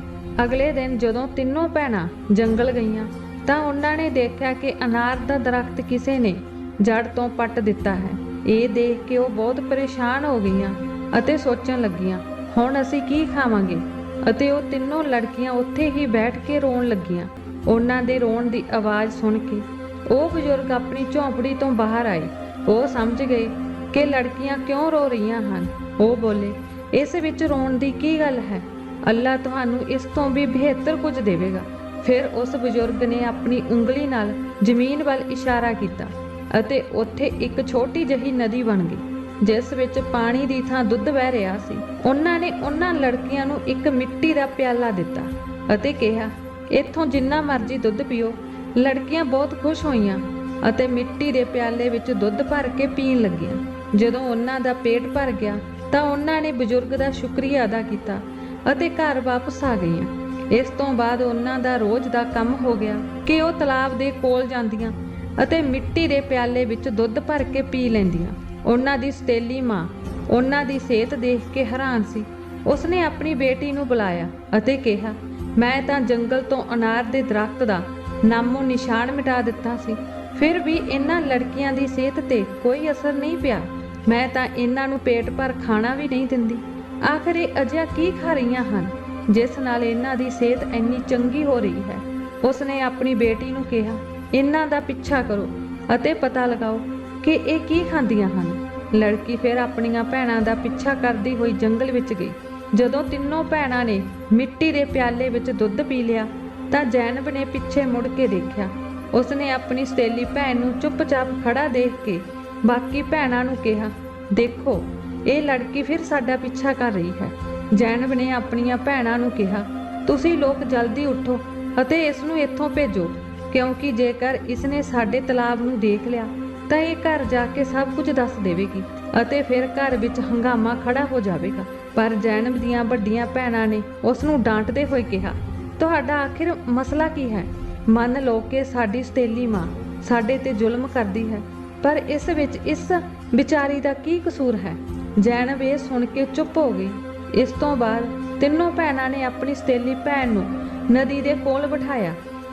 ਅਗਲੇ ਦਿਨ ਜਦੋਂ ਤਿੰਨੋਂ ਭੈਣਾਂ ਜੰਗਲ ਗਈਆਂ, ਤਾਂ ਉਹਨਾਂ ਨੇ ਦੇਖਿਆ ਕਿ ਅਨਾਰ ਦਾ ਦਰਖਤ ਕਿਸੇ ਨੇ ਜੜ ਤੋਂ ਪੱਟ ਦਿੱਤਾ ਹੈ। ਇਹ ਦੇਖ ਕੇ ਉਹ ਬਹੁਤ ਪਰੇਸ਼ਾਨ ਹੋ ਗਈਆਂ ਅਤੇ ਸੋਚਣ ਲੱਗੀਆਂ, ਹੁਣ ਅਸੀਂ ਕੀ ਖਾਵਾਂਗੇ? ਅਤੇ ਉਹ ਤਿੰਨੋਂ ਲੜਕੀਆਂ ਉੱਥੇ ਹੀ ਬੈਠ ਕੇ ਰੋਣ ਲੱਗੀਆਂ। ਉਹਨਾਂ ਦੇ ਰੋਣ ਦੀ ਆਵਾਜ਼ ਸੁਣ ਕੇ ਉਹ ਬਜ਼ੁਰਗ ਆਪਣੀ ਝੌਂਪੜੀ ਤੋਂ ਬਾਹਰ ਆਏ। ਉਹ ਸਮਝ ਗਏ ਕਿ ਲੜਕੀਆਂ ਕਿਉਂ ਰੋ ਰਹੀਆਂ ਹਨ? ਉਹ ਬੋਲੇ, ਇਸ ਵਿੱਚ ਰੋਣ ਦੀ ਕੀ ਗੱਲ ਹੈ? ਅੱਲਾ ਤੁਹਾਨੂੰ ਇਸ ਤੋਂ ਵੀ ਬਿਹਤਰ ਕੁਝ ਦੇਵੇਗਾ। ਫਿਰ ਉਸ ਬਜ਼ੁਰਗ ਨੇ ਆਪਣੀ ਉਂਗਲੀ ਨਾਲ ਜ਼ਮੀਨ ਵੱਲ ਇਸ਼ਾਰਾ ਕੀਤਾ ਅਤੇ ਉੱਥੇ ਇੱਕ ਛੋਟੀ ਜਿਹੀ ਨਦੀ ਬਣ ਗਈ, ਜਿਸ ਵਿੱਚ ਪਾਣੀ ਦੀ ਥਾਂ ਦੁੱਧ ਵਹਿ ਰਿਹਾ ਸੀ। ਉਹਨਾਂ ਨੇ ਉਹਨਾਂ ਲੜਕੀਆਂ ਨੂੰ ਇੱਕ ਮਿੱਟੀ ਦਾ ਪਿਆਲਾ ਦਿੱਤਾ ਅਤੇ ਕਿਹਾ, ਇੱਥੋਂ ਜਿੰਨਾ ਮਰਜ਼ੀ ਦੁੱਧ ਪੀਓ। ਲੜਕੀਆਂ ਬਹੁਤ ਖੁਸ਼ ਹੋਈਆਂ ਅਤੇ ਮਿੱਟੀ ਦੇ ਪਿਆਲੇ ਵਿੱਚ ਦੁੱਧ ਭਰ ਕੇ ਪੀਣ ਲੱਗੀਆਂ। ਜਦੋਂ ਉਹਨਾਂ ਦਾ ਪੇਟ ਭਰ ਗਿਆ ਤਾਂ ਉਹਨਾਂ ਨੇ ਬਜ਼ੁਰਗ ਦਾ ਸ਼ੁਕਰੀਆ ਅਦਾ ਕੀਤਾ ਅਤੇ ਘਰ ਵਾਪਸ ਆ ਗਈਆਂ। ਇਸ ਤੋਂ ਬਾਅਦ ਉਹਨਾਂ ਦਾ ਰੋਜ਼ ਦਾ ਕੰਮ ਹੋ ਗਿਆ ਕਿ ਉਹ ਤਲਾਬ ਦੇ ਕੋਲ ਜਾਂਦੀਆਂ ਅਤੇ ਮਿੱਟੀ ਦੇ ਪਿਆਲੇ ਵਿੱਚ ਦੁੱਧ ਭਰ ਕੇ ਪੀ ਲੈਂਦੀਆਂ। ਉਹਨਾਂ ਦੀ ਸਤੇਲੀ ਮਾਂ, ਉਹਨਾਂ ਦੀ ਸਿਹਤ ਦੇਖ ਕੇ ਹੈਰਾਨ ਸੀ। ਉਸਨੇ ਆਪਣੀ ਬੇਟੀ ਨੂੰ ਬੁਲਾਇਆ ਅਤੇ ਕਿਹਾ, ਮੈਂ ਤਾਂ ਜੰਗਲ ਤੋਂ ਅਨਾਰ ਦੇ ਦਰਖਤ ਦਾ ਨਾਮੋ ਨਿਸ਼ਾਨ ਮਿਟਾ ਦਿੱਤਾ ਸੀ। ਫਿਰ ਵੀ ਇਹਨਾਂ ਲੜਕੀਆਂ ਦੀ ਸਿਹਤ ਤੇ ਕੋਈ ਅਸਰ ਨਹੀਂ ਪਿਆ। ਮੈਂ ਤਾਂ ਇਹਨਾਂ ਨੂੰ ਪੇਟ ਭਰ ਖਾਣਾ ਵੀ ਨਹੀਂ ਦਿੰਦੀ। ਆਖਰ ਇਹ ਅਜਿਹਾ ਕੀ ਖਾ ਰਹੀਆਂ ਹਨ, ਜਿਸ ਨਾਲ ਇਹਨਾਂ ਦੀ ਸਿਹਤ ਇੰਨੀ ਚੰਗੀ ਹੋ ਰਹੀ ਹੈ? ਉਸਨੇ ਆਪਣੀ ਬੇਟੀ ਨੂੰ ਕਿਹਾ, ਇਹਨਾਂ ਦਾ ਪਿੱਛਾ ਕਰੋ ਅਤੇ ਪਤਾ ਲਗਾਓ ਕਿ ਇਹ ਕੀ ਖਾਂਦੀਆਂ ਹਨ। ਲੜਕੀ ਫਿਰ ਆਪਣੀਆਂ ਭੈਣਾਂ ਦਾ ਪਿੱਛਾ ਕਰਦੀ ਹੋਈ ਜੰਗਲ ਵਿੱਚ ਗਈ। ਜਦੋਂ ਤਿੰਨੋਂ ਭੈਣਾਂ ਨੇ ਮਿੱਟੀ ਦੇ ਪਿਆਲੇ ਵਿੱਚ ਦੁੱਧ ਪੀ ਲਿਆ, ਤਾਂ ਜੈਨਬ ਨੇ ਪਿੱਛੇ ਮੁੜ ਕੇ ਦੇਖਿਆ। ਉਸਨੇ ਆਪਣੀ ਸਤੇਲੀ ਭੈਣ ਨੂੰ ਚੁੱਪਚਾਪ ਖੜਾ ਦੇਖ ਕੇ ਬਾਕੀ ਭੈਣਾਂ ਨੂੰ ਕਿਹਾ, ਦੇਖੋ, ਇਹ ਲੜਕੀ ਫਿਰ ਸਾਡਾ ਪਿੱਛਾ ਕਰ ਰਹੀ ਹੈ। ਜੈਨਬ ਨੇ ਆਪਣੀਆਂ ਭੈਣਾਂ ਨੂੰ ਕਿਹਾ, ਤੁਸੀਂ ਲੋਕ ਜਲਦੀ ਉੱਠੋ ਅਤੇ ਇਸ ਨੂੰ ਇੱਥੋਂ ਭੇਜੋ, ਕਿਉਂਕਿ ਜੇਕਰ ਇਸਨੇ ਸਾਡੇ ਤਲਾਬ ਨੂੰ ਦੇਖ ਲਿਆ, ਤਾਂ ਇਹ ਘਰ ਜਾ ਕੇ ਸਭ ਕੁਝ ਦੱਸ ਦੇਵੇਗੀ ਅਤੇ ਫਿਰ ਘਰ ਵਿੱਚ ਹੰਗਾਮਾ ਖੜਾ ਹੋ ਜਾਵੇਗਾ। ਪਰ ਜੈਨਬ ਦੀਆਂ ਵੱਡੀਆਂ ਭੈਣਾਂ ਨੇ ਉਸ ਨੂੰ ਡਾਂਟਦੇ ਹੋਏ ਕਿਹਾ, ਤੁਹਾਡਾ ਆਖਿਰ ਮਸਲਾ ਕੀ ਹੈ? ਮੰਨ ਲਓ ਕਿ ਸਾਡੀ ਸਤੇਲੀ ਮਾਂ ਸਾਡੇ ਤੇ ਜ਼ੁਲਮ ਕਰਦੀ ਹੈ ਪਰ ਇਸ ਵਿੱਚ ਇਸ ਵਿਚਾਰੀ ਦਾ ਕੀ ਕਸੂਰ ਹੈ? ਜੈਨਬ ਇਹ ਸੁਣ ਕੇ ਚੁੱਪ ਹੋ ਗਈ। ਇਸ ਤੋਂ ਬਾਅਦ ਤਿੰਨੋਂ ਭੈਣਾਂ ਨੇ ਆਪਣੀ ਸਤੇਲੀ ਭੈਣ ਨੂੰ ਨਦੀ ਦੇ ਕੋਲ ਬਿਠਾਇਆ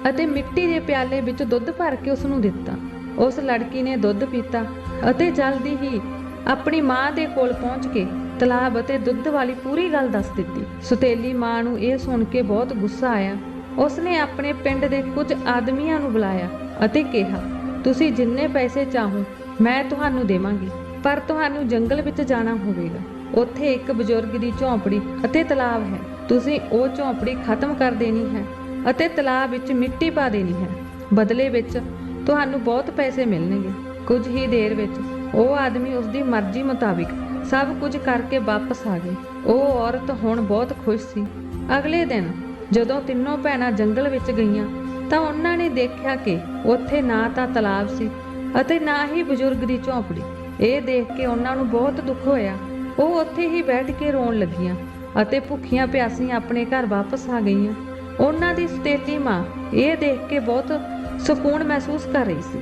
ਅਤੇ ਮਿੱਟੀ ਦੇ ਪਿਆਲੇ ਵਿੱਚ ਦੁੱਧ ਭਰ ਕੇ ਉਸ ਨੂੰ ਦਿੱਤਾ। ਉਸ ਲੜਕੀ ਨੇ ਦੁੱਧ ਪੀਤਾ ਅਤੇ ਜਲਦੀ ਹੀ ਆਪਣੀ ਮਾਂ ਦੇ ਕੋਲ ਪਹੁੰਚ ਕੇ ਤਲਾਬ ਅਤੇ ਦੁੱਧ ਵਾਲੀ ਪੂਰੀ ਗੱਲ ਦੱਸ ਦਿੱਤੀ। ਸੁਤੇਲੀ ਮਾਂ ਨੂੰ ਇਹ ਸੁਣ ਕੇ ਬਹੁਤ ਗੁੱਸਾ ਆਇਆ। ਉਸਨੇ ਆਪਣੇ ਪਿੰਡ ਦੇ ਕੁਝ ਆਦਮੀਆਂ ਨੂੰ ਬੁਲਾਇਆ ਅਤੇ ਕਿਹਾ ਤੁਸੀਂ ਜਿੰਨੇ ਪੈਸੇ ਚਾਹੋ, ਮੈਂ ਤੁਹਾਨੂੰ ਦੇਵਾਂਗੀ। ਪਰ ਤੁਹਾਨੂੰ ਜੰਗਲ ਵਿੱਚ ਜਾਣਾ ਹੋਵੇਗਾ। ਉੱਥੇ ਇੱਕ ਬਜ਼ੁਰਗ ਦੀ ਝੌਂਪੜੀ ਅਤੇ ਤਲਾਬ ਹੈ। ਤੁਸੀਂ ਉਹ ਝੌਂਪੜੀ ਖਤਮ ਕਰ ਦੇਣੀ ਹੈ ਅਤੇ ਤਲਾਬ ਵਿੱਚ ਮਿੱਟੀ ਪਾ ਦੇਣੀ ਹੈ। ਬਦਲੇ ਵਿੱਚ ਤੁਹਾਨੂੰ ਬਹੁਤ ਪੈਸੇ ਮਿਲਣਗੇ। ਕੁਝ ਹੀ ਦੇਰ ਵਿੱਚ ਉਹ ਆਦਮੀ ਉਸ ਦੀ ਮਰਜ਼ੀ ਮੁਤਾਬਿਕ ਸਭ ਕੁਝ ਕਰਕੇ ਵਾਪਸ ਆ ਗਏ। ਉਹ ਔਰਤ ਹੁਣ ਬਹੁਤ ਖੁਸ਼ ਸੀ। ਅਗਲੇ ਦਿਨ ਜਦੋਂ ਤਿੰਨੋਂ ਭੈਣਾਂ ਜੰਗਲ ਵਿੱਚ ਗਈਆਂ ਤਾਂ ਉਹਨਾਂ ਨੇ ਦੇਖਿਆ ਕਿ ਉੱਥੇ ਨਾ ਤਾਂ ਤਲਾਬ ਸੀ ਅਤੇ ਨਾ ਹੀ ਬਜ਼ੁਰਗ ਦੀ ਝੌਂਪੜੀ। ਇਹ ਦੇਖ ਕੇ ਉਹਨਾਂ ਨੂੰ ਬਹੁਤ ਦੁੱਖ ਹੋਇਆ। ਉਹ ਉੱਥੇ ਹੀ ਬੈਠ ਕੇ ਰੋਣ ਲੱਗੀਆਂ ਅਤੇ ਭੁੱਖੀਆਂ ਪਿਆਸੀਆਂ ਆਪਣੇ ਘਰ ਵਾਪਸ ਆ ਗਈਆਂ। ਉਹਨਾਂ ਦੀ ਸਤੇਤੀ ਮਾਂ ਇਹ ਦੇਖ ਕੇ ਬਹੁਤ ਸਕੂਨ ਮਹਿਸੂਸ ਕਰ ਰਹੀ ਸੀ।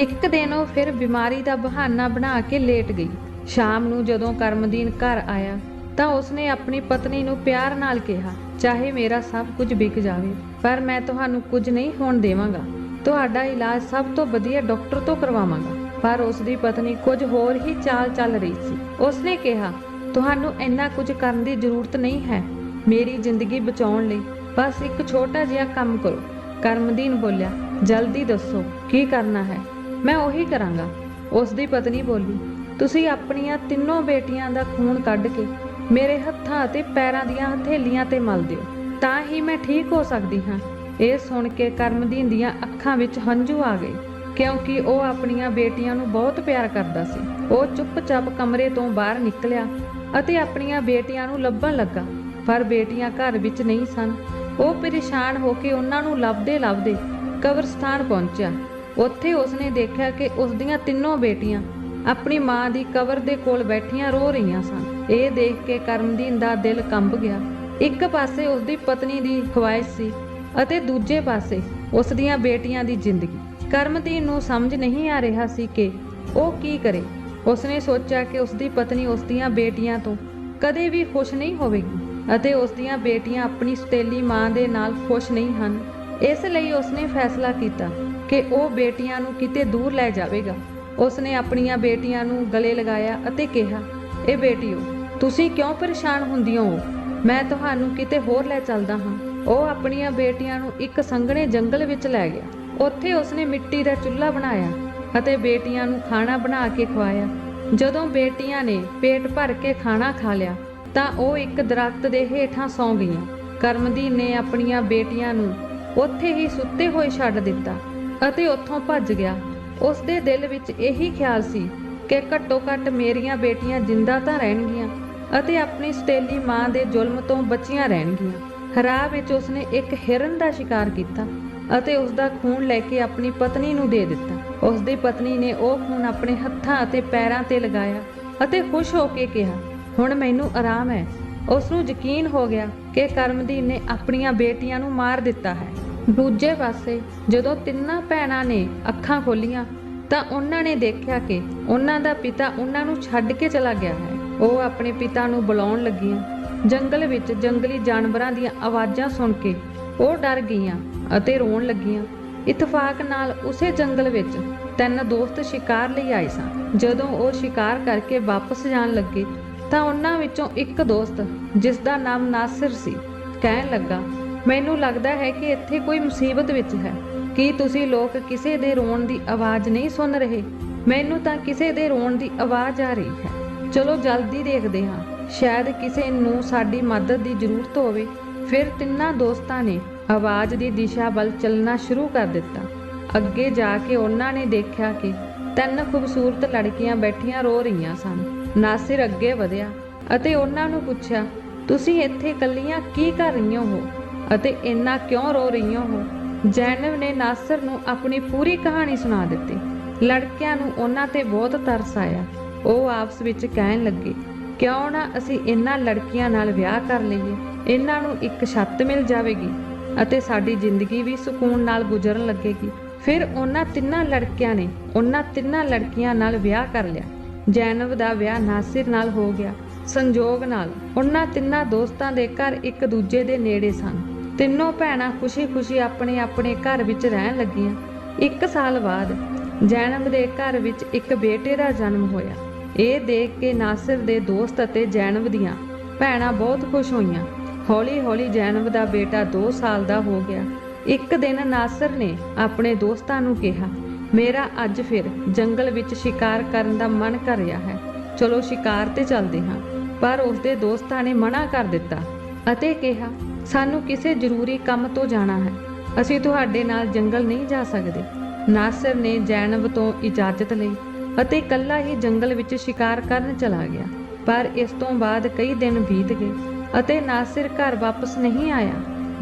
ਇੱਕ ਦਿਨ ਉਹ ਫਿਰ ਬਿਮਾਰੀ ਦਾ ਬਹਾਨਾ ਬਣਾ ਕੇ ਲੇਟ ਗਈ। ਸ਼ਾਮ ਨੂੰ ਜਦੋਂ ਕਰਮਦੀਨ ਘਰ ਆਇਆ ਤਾਂ ਉਸਨੇ ਆਪਣੀ ਪਤਨੀ ਨੂੰ ਪਿਆਰ ਨਾਲ ਕਿਹਾ ਚਾਹੇ ਮੇਰਾ ਸਭ ਕੁਝ ਵਿਕ ਜਾਵੇ, ਪਰ ਮੈਂ ਤੁਹਾਨੂੰ ਕੁਝ ਨਹੀਂ ਹੋਣ ਦੇਵਾਂਗਾ। ਤੁਹਾਡਾ ਇਲਾਜ ਸਭ ਤੋਂ ਵਧੀਆ ਡਾਕਟਰ ਤੋਂ ਕਰਵਾਵਾਂਗਾ। ਪਰ ਉਸ ਦੀ ਪਤਨੀ ਕੁਝ ਹੋਰ ਹੀ ਚਾਲ ਚੱਲ ਰਹੀ ਸੀ। ਉਸਨੇ ਕਿਹਾ, ਤੁਹਾਨੂੰ ਇੰਨਾ ਕੁਝ ਕਰਨ ਦੀ ਜ਼ਰੂਰਤ ਨਹੀਂ ਹੈ। ਮੇਰੀ ਜ਼ਿੰਦਗੀ ਬਚਾਉਣ ਲਈ ਬਸ ਇੱਕ ਛੋਟਾ ਜਿਹਾ ਕੰਮ ਕਰੋ। ਕਰਮਦੀਨ ਬੋਲਿਆ, ਜਲਦੀ ਦੱਸੋ, ਕੀ ਕਰਨਾ ਹੈ? ਮੈਂ ਉਹੀ ਕਰਾਂਗਾ। ਉਸ ਦੀ ਪਤਨੀ ਬੋਲੀ, ਤੁਸੀਂ ਆਪਣੀਆਂ ਤਿੰਨੋਂ ਬੇਟੀਆਂ ਦਾ ਖੂਨ ਕੱਢ ਕੇ ਮੇਰੇ ਹੱਥਾਂ ਅਤੇ ਪੈਰਾਂ ਦੀਆਂ ਹਥੇਲੀਆਂ ਤੇ ਮਲ ਦਿਓ, ਤਾਂ ਹੀ ਮੈਂ ਠੀਕ ਹੋ ਸਕਦੀ ਹਾਂ। ਇਹ ਸੁਣ ਕੇ ਕਰਮਦੀਨ ਦੀਆਂ ਅੱਖਾਂ ਵਿੱਚ ਹੰਝੂ ਆ ਗਏ, ਕਿਉਂਕਿ ਉਹ ਆਪਣੀਆਂ ਬੇਟੀਆਂ ਨੂੰ ਬਹੁਤ ਪਿਆਰ ਕਰਦਾ ਸੀ। ਉਹ ਚੁੱਪਚਾਪ ਕਮਰੇ ਤੋਂ ਬਾਹਰ ਨਿਕਲਿਆ ਅਤੇ ਆਪਣੀਆਂ ਬੇਟੀਆਂ ਨੂੰ ਲੱਭਣ ਲੱਗਾ, ਪਰ ਬੇਟੀਆਂ ਘਰ ਵਿੱਚ ਨਹੀਂ ਸਨ। ਉਹ ਪਰੇਸ਼ਾਨ ਹੋ ਕੇ ਉਹਨਾਂ ਨੂੰ ਲੱਭਦੇ ਲੱਭਦੇ ਕਬਰਸਤਾਨ ਪਹੁੰਚਿਆ। ਉੱਥੇ ਉਸਨੇ ਦੇਖਿਆ ਕਿ ਉਸ ਦੀਆਂ ਤਿੰਨੋਂ ਬੇਟੀਆਂ ਆਪਣੀ ਮਾਂ ਦੀ ਕਬਰ ਦੇ ਕੋਲ ਬੈਠੀਆਂ ਰੋ ਰਹੀਆਂ ਸਨ। ਇਹ ਦੇਖ ਕੇ ਕਰਮਦੀਨ ਦਾ ਦਿਲ ਕੰਬ ਗਿਆ। ਇੱਕ ਪਾਸੇ ਉਸ ਦੀ ਪਤਨੀ ਦੀ ਖਵਾਇਸ਼ ਸੀ ਅਤੇ ਦੂਜੇ ਪਾਸੇ ਉਸ ਦੀਆਂ ਬੇਟੀਆਂ ਦੀ ਜ਼ਿੰਦਗੀ। ਕਰਮਦੀਨ ਨੂੰ ਸਮਝ ਨਹੀਂ ਆ ਰਿਹਾ ਸੀ ਕਿ ਉਹ ਕੀ ਕਰੇ। ਉਸਨੇ ਸੋਚਿਆ ਕਿ ਉਸ ਦੀ ਪਤਨੀ ਉਸ ਦੀਆਂ ਬੇਟੀਆਂ ਤੋਂ ਕਦੇ ਵੀ ਖੁਸ਼ ਨਹੀਂ ਹੋਵੇਗੀ ਅਤੇ ਉਸ ਦੀਆਂ ਬੇਟੀਆਂ ਆਪਣੀ ਸਤੇਲੀ ਮਾਂ ਦੇ ਨਾਲ ਖੁਸ਼ ਨਹੀਂ ਹਨ। ਇਸ ਲਈ ਉਸਨੇ ਫੈਸਲਾ ਕੀਤਾ ਕਿ ਉਹ ਬੇਟੀਆਂ ਨੂੰ ਕਿਤੇ ਦੂਰ ਲੈ ਜਾਵੇਗਾ। ਉਸਨੇ ਆਪਣੀਆਂ ਬੇਟੀਆਂ ਨੂੰ ਗਲੇ ਲਗਾਇਆ ਅਤੇ ਕਿਹਾ, ਇਹ ਬੇਟੀਓ ਤੁਸੀਂ ਕਿਉਂ ਪਰੇਸ਼ਾਨ ਹੁੰਦੀ ਹੋ? ਮੈਂ ਤੁਹਾਨੂੰ ਕਿਤੇ ਹੋਰ ਲੈ ਚੱਲਦਾ ਹਾਂ। ਉਹ ਆਪਣੀਆਂ ਬੇਟੀਆਂ ਨੂੰ ਇੱਕ ਸੰਘਣੇ ਜੰਗਲ ਵਿੱਚ ਲੈ ਗਿਆ। ਉੱਥੇ ਉਸਨੇ ਮਿੱਟੀ ਦਾ ਚੁੱਲ੍ਹਾ ਬਣਾਇਆ ਅਤੇ ਬੇਟੀਆਂ ਨੂੰ ਖਾਣਾ ਬਣਾ ਕੇ ਖਵਾਇਆ। ਜਦੋਂ ਬੇਟੀਆਂ ਨੇ ਪੇਟ ਭਰ ਕੇ ਖਾਣਾ ਖਾ ਲਿਆ, ਤਾਂ ਉਹ ਇੱਕ ਦਰਖਤ ਦੇ ਹੇਠਾਂ ਸੌਂ ਗਈਆਂ। ਕਰਮਦੀਨ ਨੇ ਆਪਣੀਆਂ ਬੇਟੀਆਂ ਨੂੰ ਉੱਥੇ ਹੀ ਸੁੱਤੇ ਹੋਏ ਛੱਡ ਦਿੱਤਾ ਅਤੇ ਉੱਥੋਂ ਭੱਜ ਗਿਆ। ਉਸ ਦੇ ਦਿਲ ਵਿੱਚ ਇਹੀ ਖਿਆਲ ਸੀ ਕਿ ਘੱਟੋ ਘੱਟ ਮੇਰੀਆਂ ਬੇਟੀਆਂ ਜਿੰਦਾ ਤਾਂ ਰਹਿਣਗੀਆਂ ਅਤੇ ਆਪਣੀ ਸਟੇਲੀ ਮਾਂ ਦੇ ਜ਼ੁਲਮ ਤੋਂ ਬਚੀਆਂ ਰਹਿਣਗੀਆਂ। ਰਾਹ ਵਿੱਚ ਉਸਨੇ ਇੱਕ ਹਿਰਨ ਦਾ ਸ਼ਿਕਾਰ ਕੀਤਾ ਅਤੇ ਉਸ ਦਾ ਖੂਨ ਲੈ ਕੇ ਆਪਣੀ ਪਤਨੀ ਨੂੰ ਦੇ ਦਿੱਤਾ। ਉਸ ਦੀ ਪਤਨੀ ਨੇ ਉਹ ਖੂਨ ਆਪਣੇ ਹੱਥਾਂ ਅਤੇ ਪੈਰਾਂ ਤੇ ਲਗਾਇਆ ਅਤੇ ਖੁਸ਼ ਹੋ ਕੇ ਕਿਹਾ, ਹੁਣ ਮੈਨੂੰ ਆਰਾਮ ਹੈ। ਉਸ ਨੂੰ ਯਕੀਨ ਹੋ ਗਿਆ ਕਿ ਕਰਮਦੀਨ ਨੇ ਆਪਣੀਆਂ ਬੇਟੀਆਂ ਨੂੰ ਮਾਰ ਦਿੱਤਾ ਹੈ। ਦੂਜੇ ਪਾਸੇ, ਜਦੋਂ ਤਿੰਨਾਂ ਭੈਣਾਂ ਨੇ ਅੱਖਾਂ ਖੋਲੀਆਂ ਤਾਂ ਉਹਨਾਂ ਨੇ ਦੇਖਿਆ ਕਿ ਉਹਨਾਂ ਦਾ ਪਿਤਾ ਉਹਨਾਂ ਨੂੰ ਛੱਡ ਕੇ ਚਲਾ ਗਿਆ ਹੈ। ਉਹ ਆਪਣੇ ਪਿਤਾ ਨੂੰ ਬੁਲਾਉਣ ਲੱਗੀਆਂ। ਜੰਗਲ ਵਿੱਚ ਜੰਗਲੀ ਜਾਨਵਰਾਂ ਦੀਆਂ ਆਵਾਜ਼ਾਂ ਸੁਣ ਕੇ ਉਹ ਡਰ ਗਈਆਂ ਅਤੇ ਰੋਣ ਲੱਗੀਆਂ। ਇਤਫਾਕ ਨਾਲ ਉਸੇ ਜੰਗਲ ਵਿੱਚ ਤਿੰਨ ਦੋਸਤ ਸ਼ਿਕਾਰ ਲਈ ਆਏ ਸਨ। ਜਦੋਂ ਉਹ ਸ਼ਿਕਾਰ ਕਰਕੇ ਵਾਪਸ ਜਾਣ ਲੱਗੇ ਤਾਂ ਉਹਨਾਂ ਵਿੱਚੋਂ ਇੱਕ ਦੋਸਤ, ਜਿਸ ਦਾ ਨਾਮ ਨਾਸਿਰ ਸੀ, ਕਹਿਣ ਲੱਗਾ, ਮੈਨੂੰ ਲੱਗਦਾ ਹੈ ਕਿ ਇੱਥੇ ਕੋਈ ਮੁਸੀਬਤ ਵਿੱਚ ਹੈ। ਕੀ ਤੁਸੀਂ ਲੋਕ ਕਿਸੇ ਦੇ ਰੋਣ ਦੀ ਆਵਾਜ਼ ਨਹੀਂ ਸੁਣ ਰਹੇ? ਮੈਨੂੰ ਤਾਂ ਕਿਸੇ ਦੇ ਰੋਣ ਦੀ ਆਵਾਜ਼ ਆ ਰਹੀ ਹੈ। ਚਲੋ ਜਲਦੀ ਦੇਖਦੇ ਹਾਂ। ਸ਼ਾਇਦ ਕਿਸੇ ਨੂੰ ਸਾਡੀ ਮਦਦ ਦੀ ਜ਼ਰੂਰਤ ਹੋਵੇ। ਫਿਰ ਤਿੰਨਾਂ ਦੋਸਤਾਂ ਨੇ ਆਵਾਜ਼ ਦੀ ਦਿਸ਼ਾ ਵੱਲ ਚੱਲਣਾ ਸ਼ੁਰੂ ਕਰ ਦਿੱਤਾ। ਅੱਗੇ ਜਾ ਕੇ ਉਹਨਾਂ ਨੇ ਦੇਖਿਆ ਕਿ ਤਿੰਨ ਖੂਬਸੂਰਤ ਲੜਕੀਆਂ ਬੈਠੀਆਂ ਰੋ ਰਹੀਆਂ ਸਨ। ਨਾਸਿਰ ਅੱਗੇ ਵਧਿਆ ਅਤੇ ਉਹਨਾਂ ਨੂੰ ਪੁੱਛਿਆ, ਤੁਸੀਂ ਇੱਥੇ ਇਕੱਲੀਆਂ ਕੀ ਕਰ ਰਹੀਆਂ ਹੋ? ਅਤੇ ਇੰਨਾ ਕਿਉਂ ਰੋ ਰਹੀਆਂ ਹੋ? ਜੈਨਵ ਨੇ ਨਾਸਰ ਨੂੰ ਆਪਣੀ ਪੂਰੀ ਕਹਾਣੀ ਸੁਣਾ ਦਿੱਤੀ। ਲੜਕਿਆਂ ਨੂੰ ਉਹਨਾਂ ਤੇ ਬਹੁਤ ਤਰਸ ਆਇਆ। ਉਹ ਆਪਸ ਵਿੱਚ ਕਹਿਣ ਲੱਗੇ, ਕਿਉਂ ਨਾ ਅਸੀਂ ਇਹਨਾਂ ਲੜਕੀਆਂ ਨਾਲ ਵਿਆਹ ਕਰ ਲਈਏ? ਇਹਨਾਂ ਨੂੰ ਇੱਕ ਛੱਤ ਮਿਲ ਜਾਵੇਗੀ ਅਤੇ ਸਾਡੀ ਜ਼ਿੰਦਗੀ ਵੀ ਸਕੂਨ ਨਾਲ ਗੁਜ਼ਰਨ ਲੱਗੇਗੀ। ਫਿਰ ਉਹਨਾਂ ਤਿੰਨਾਂ ਲੜਕਿਆਂ ਨੇ ਉਹਨਾਂ ਤਿੰਨਾਂ ਲੜਕੀਆਂ ਨਾਲ ਵਿਆਹ ਕਰ ਲਿਆ। ਜੈਨਬ ਦਾ ਵਿਆਹ ਨਾਸਿਰ ਨਾਲ ਹੋ ਗਿਆ। ਸੰਜੋਗ ਨਾਲ ਉਹਨਾਂ ਤਿੰਨਾਂ ਦੋਸਤਾਂ ਦੇ ਘਰ ਇੱਕ ਦੂਜੇ ਦੇ ਨੇੜੇ ਸਨ। ਤਿੰਨੋਂ ਭੈਣਾਂ ਖੁਸ਼ੀ-ਖੁਸ਼ੀ ਆਪਣੇ-ਆਪਣੇ ਘਰ ਵਿੱਚ ਰਹਿਣ ਲੱਗੀਆਂ। ਇੱਕ ਸਾਲ ਬਾਅਦ ਜੈਨਬ ਦੇ ਘਰ ਵਿੱਚ ਇੱਕ ਬੇਟੇ ਦਾ ਜਨਮ ਹੋਇਆ। ਇਹ ਦੇਖ ਕੇ ਨਾਸਿਰ ਦੇ ਦੋਸਤ ਅਤੇ ਜੈਨਵ ਦੀਆਂ ਭੈਣਾਂ ਬਹੁਤ ਖੁਸ਼ ਹੋਈਆਂ। ਹੌਲੀ-ਹੌਲੀ ਜੈਨਵ ਦਾ ਬੇਟਾ 2 ਸਾਲ ਦਾ ਹੋ ਗਿਆ। ਇੱਕ ਦਿਨ ਨਾਸਿਰ ਨੇ ਆਪਣੇ ਦੋਸਤਾਂ ਨੂੰ ਕਿਹਾ, ਮੇਰਾ ਅੱਜ ਫਿਰ ਜੰਗਲ ਵਿੱਚ ਸ਼ਿਕਾਰ ਕਰਨ ਦਾ ਮਨ ਕਰ ਰਿਹਾ ਹੈ। ਚਲੋ ਸ਼ਿਕਾਰ ਤੇ ਚੱਲਦੇ ਹਾਂ। ਪਰ ਉਸਦੇ ਦੋਸਤਾਂ ਨੇ ਮਨਾ ਕਰ ਦਿੱਤਾ ਅਤੇ ਕਿਹਾ, ਸਾਨੂੰ ਕਿਸੇ ਜ਼ਰੂਰੀ ਕੰਮ ਤੋਂ ਜਾਣਾ ਹੈ। ਅਸੀਂ ਤੁਹਾਡੇ ਨਾਲ ਜੰਗਲ ਨਹੀਂ ਜਾ ਸਕਦੇ। ਨਾਸਰ ਨੇ ਜੈਨਵ ਤੋਂ ਇਜਾਜ਼ਤ ਲਈ ਅਤੇ ਇਕੱਲਾ ਹੀ ਜੰਗਲ ਵਿੱਚ ਸ਼ਿਕਾਰ ਕਰਨ ਚਲਾ ਗਿਆ। ਪਰ ਇਸ ਤੋਂ ਬਾਅਦ ਕਈ ਦਿਨ ਬੀਤ ਗਏ ਅਤੇ ਨਾਸਿਰ ਘਰ ਵਾਪਸ ਨਹੀਂ ਆਇਆ।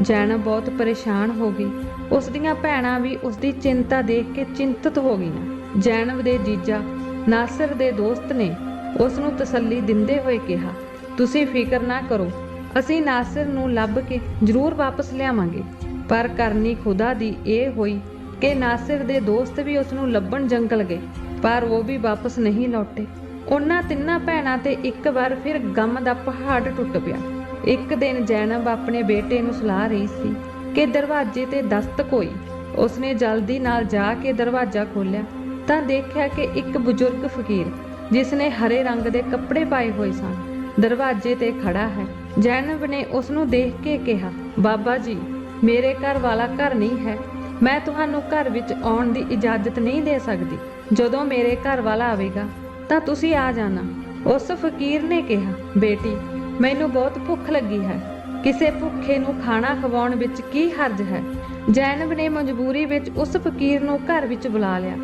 ਜੈਨਬ ਬਹੁਤ ਪਰੇਸ਼ਾਨ ਹੋ ਗਈ। ਉਸ ਦੀਆਂ ਭੈਣਾਂ ਵੀ ਉਸ ਦੀ ਚਿੰਤਾ ਦੇਖ ਕੇ ਚਿੰਤਤ ਹੋ ਗਈਆਂ। ਜੈਨਬ ਦੇ ਜੀਜਾ ਨਾਸਿਰ ਦੇ ਦੋਸਤ ਨੇ ਉਸ ਨੂੰ ਤਸੱਲੀ ਦਿੰਦੇ ਹੋਏ ਕਿਹਾ, ਤੁਸੀਂ ਫਿਕਰ ਨਾ ਕਰੋ, ਅਸੀਂ ਨਾਸਿਰ ਨੂੰ ਲੱਭ ਕੇ ਜ਼ਰੂਰ ਵਾਪਸ ਲਿਆਵਾਂਗੇ। ਪਰ ਕਰਨੀ ਖੁਦਾ ਦੀ ਇਹ ਹੋਈ ਕਿ ਨਾਸਿਰ ਦੇ ਦੋਸਤ ਵੀ ਉਸ ਨੂੰ ਲੱਭਣ ਜੰਗਲ ਗਏ। ਪਰ ਉਹ ਵੀ ਵਾਪਸ ਨਹੀਂ ਲੌਟੇ। ਉਹਨਾਂ ਤਿੰਨਾਂ ਭੈਣਾਂ ਤੇ ਇੱਕ ਵਾਰ ਫਿਰ ਗਮ ਦਾ ਪਹਾੜ ਟੁੱਟ ਪਿਆ। ਇੱਕ ਦਿਨ ਜੈਨਬ ਆਪਣੇ ਬੇਟੇ ਨੂੰ ਸਲਾਹ ਰਹੀ ਸੀ ਕਿ ਦਰਵਾਜ਼ੇ ਤੇ ਦਸਤਕ ਹੋਈ ਉਸਨੇ ਜਲਦੀ ਨਾਲ ਜਾ ਕੇ ਦਰਵਾਜ਼ਾ ਖੋਲ੍ਹਿਆ, ਤਾਂ ਦੇਖਿਆ ਕਿ ਇੱਕ ਬਜ਼ੁਰਗ ਫਕੀਰ, ਜਿਸ ਨੇ ਹਰੇ ਰੰਗ ਦੇ ਕੱਪੜੇ ਪਾਏ ਹੋਏ ਸਨ, ਦਰਵਾਜ਼ੇ ਤੇ ਖੜਾ ਹੈ। ਜੈਨਬ ਨੇ ਉਸ ਨੂੰ ਦੇਖ ਕੇ ਕਿਹਾ, ਬਾਬਾ ਜੀ, ਮੇਰੇ ਘਰ ਵਾਲਾ ਘਰ ਨਹੀਂ ਹੈ। ਮੈਂ ਤੁਹਾਨੂੰ ਘਰ ਵਿੱਚ ਆਉਣ ਦੀ ਇਜਾਜ਼ਤ ਨਹੀਂ ਦੇ ਸਕਦੀ। ਜਦੋਂ ਮੇਰੇ ਘਰ ਵਾਲਾ ਆਵੇਗਾ, ਤਾਂ ਤੁਸੀਂ ਆ ਜਾਣਾ। ਉਸ ਫਕੀਰ ਨੇ ਕਿਹਾ, ਬੇਟੀ, ਮੈਨੂੰ ਬਹੁਤ ਭੁੱਖ ਲੱਗੀ ਹੈ। ਕਿਸੇ ਭੁੱਖੇ ਨੂੰ ਖਾਣਾ ਖਵਾਉਣ ਵਿੱਚ ਕੀ ਹਰਜ ਹੈ? ਜੈਨਬ ਨੇ ਮਜਬੂਰੀ ਵਿੱਚ ਉਸ ਫਕੀਰ ਨੂੰ ਘਰ ਵਿੱਚ ਬੁਲਾ ਲਿਆ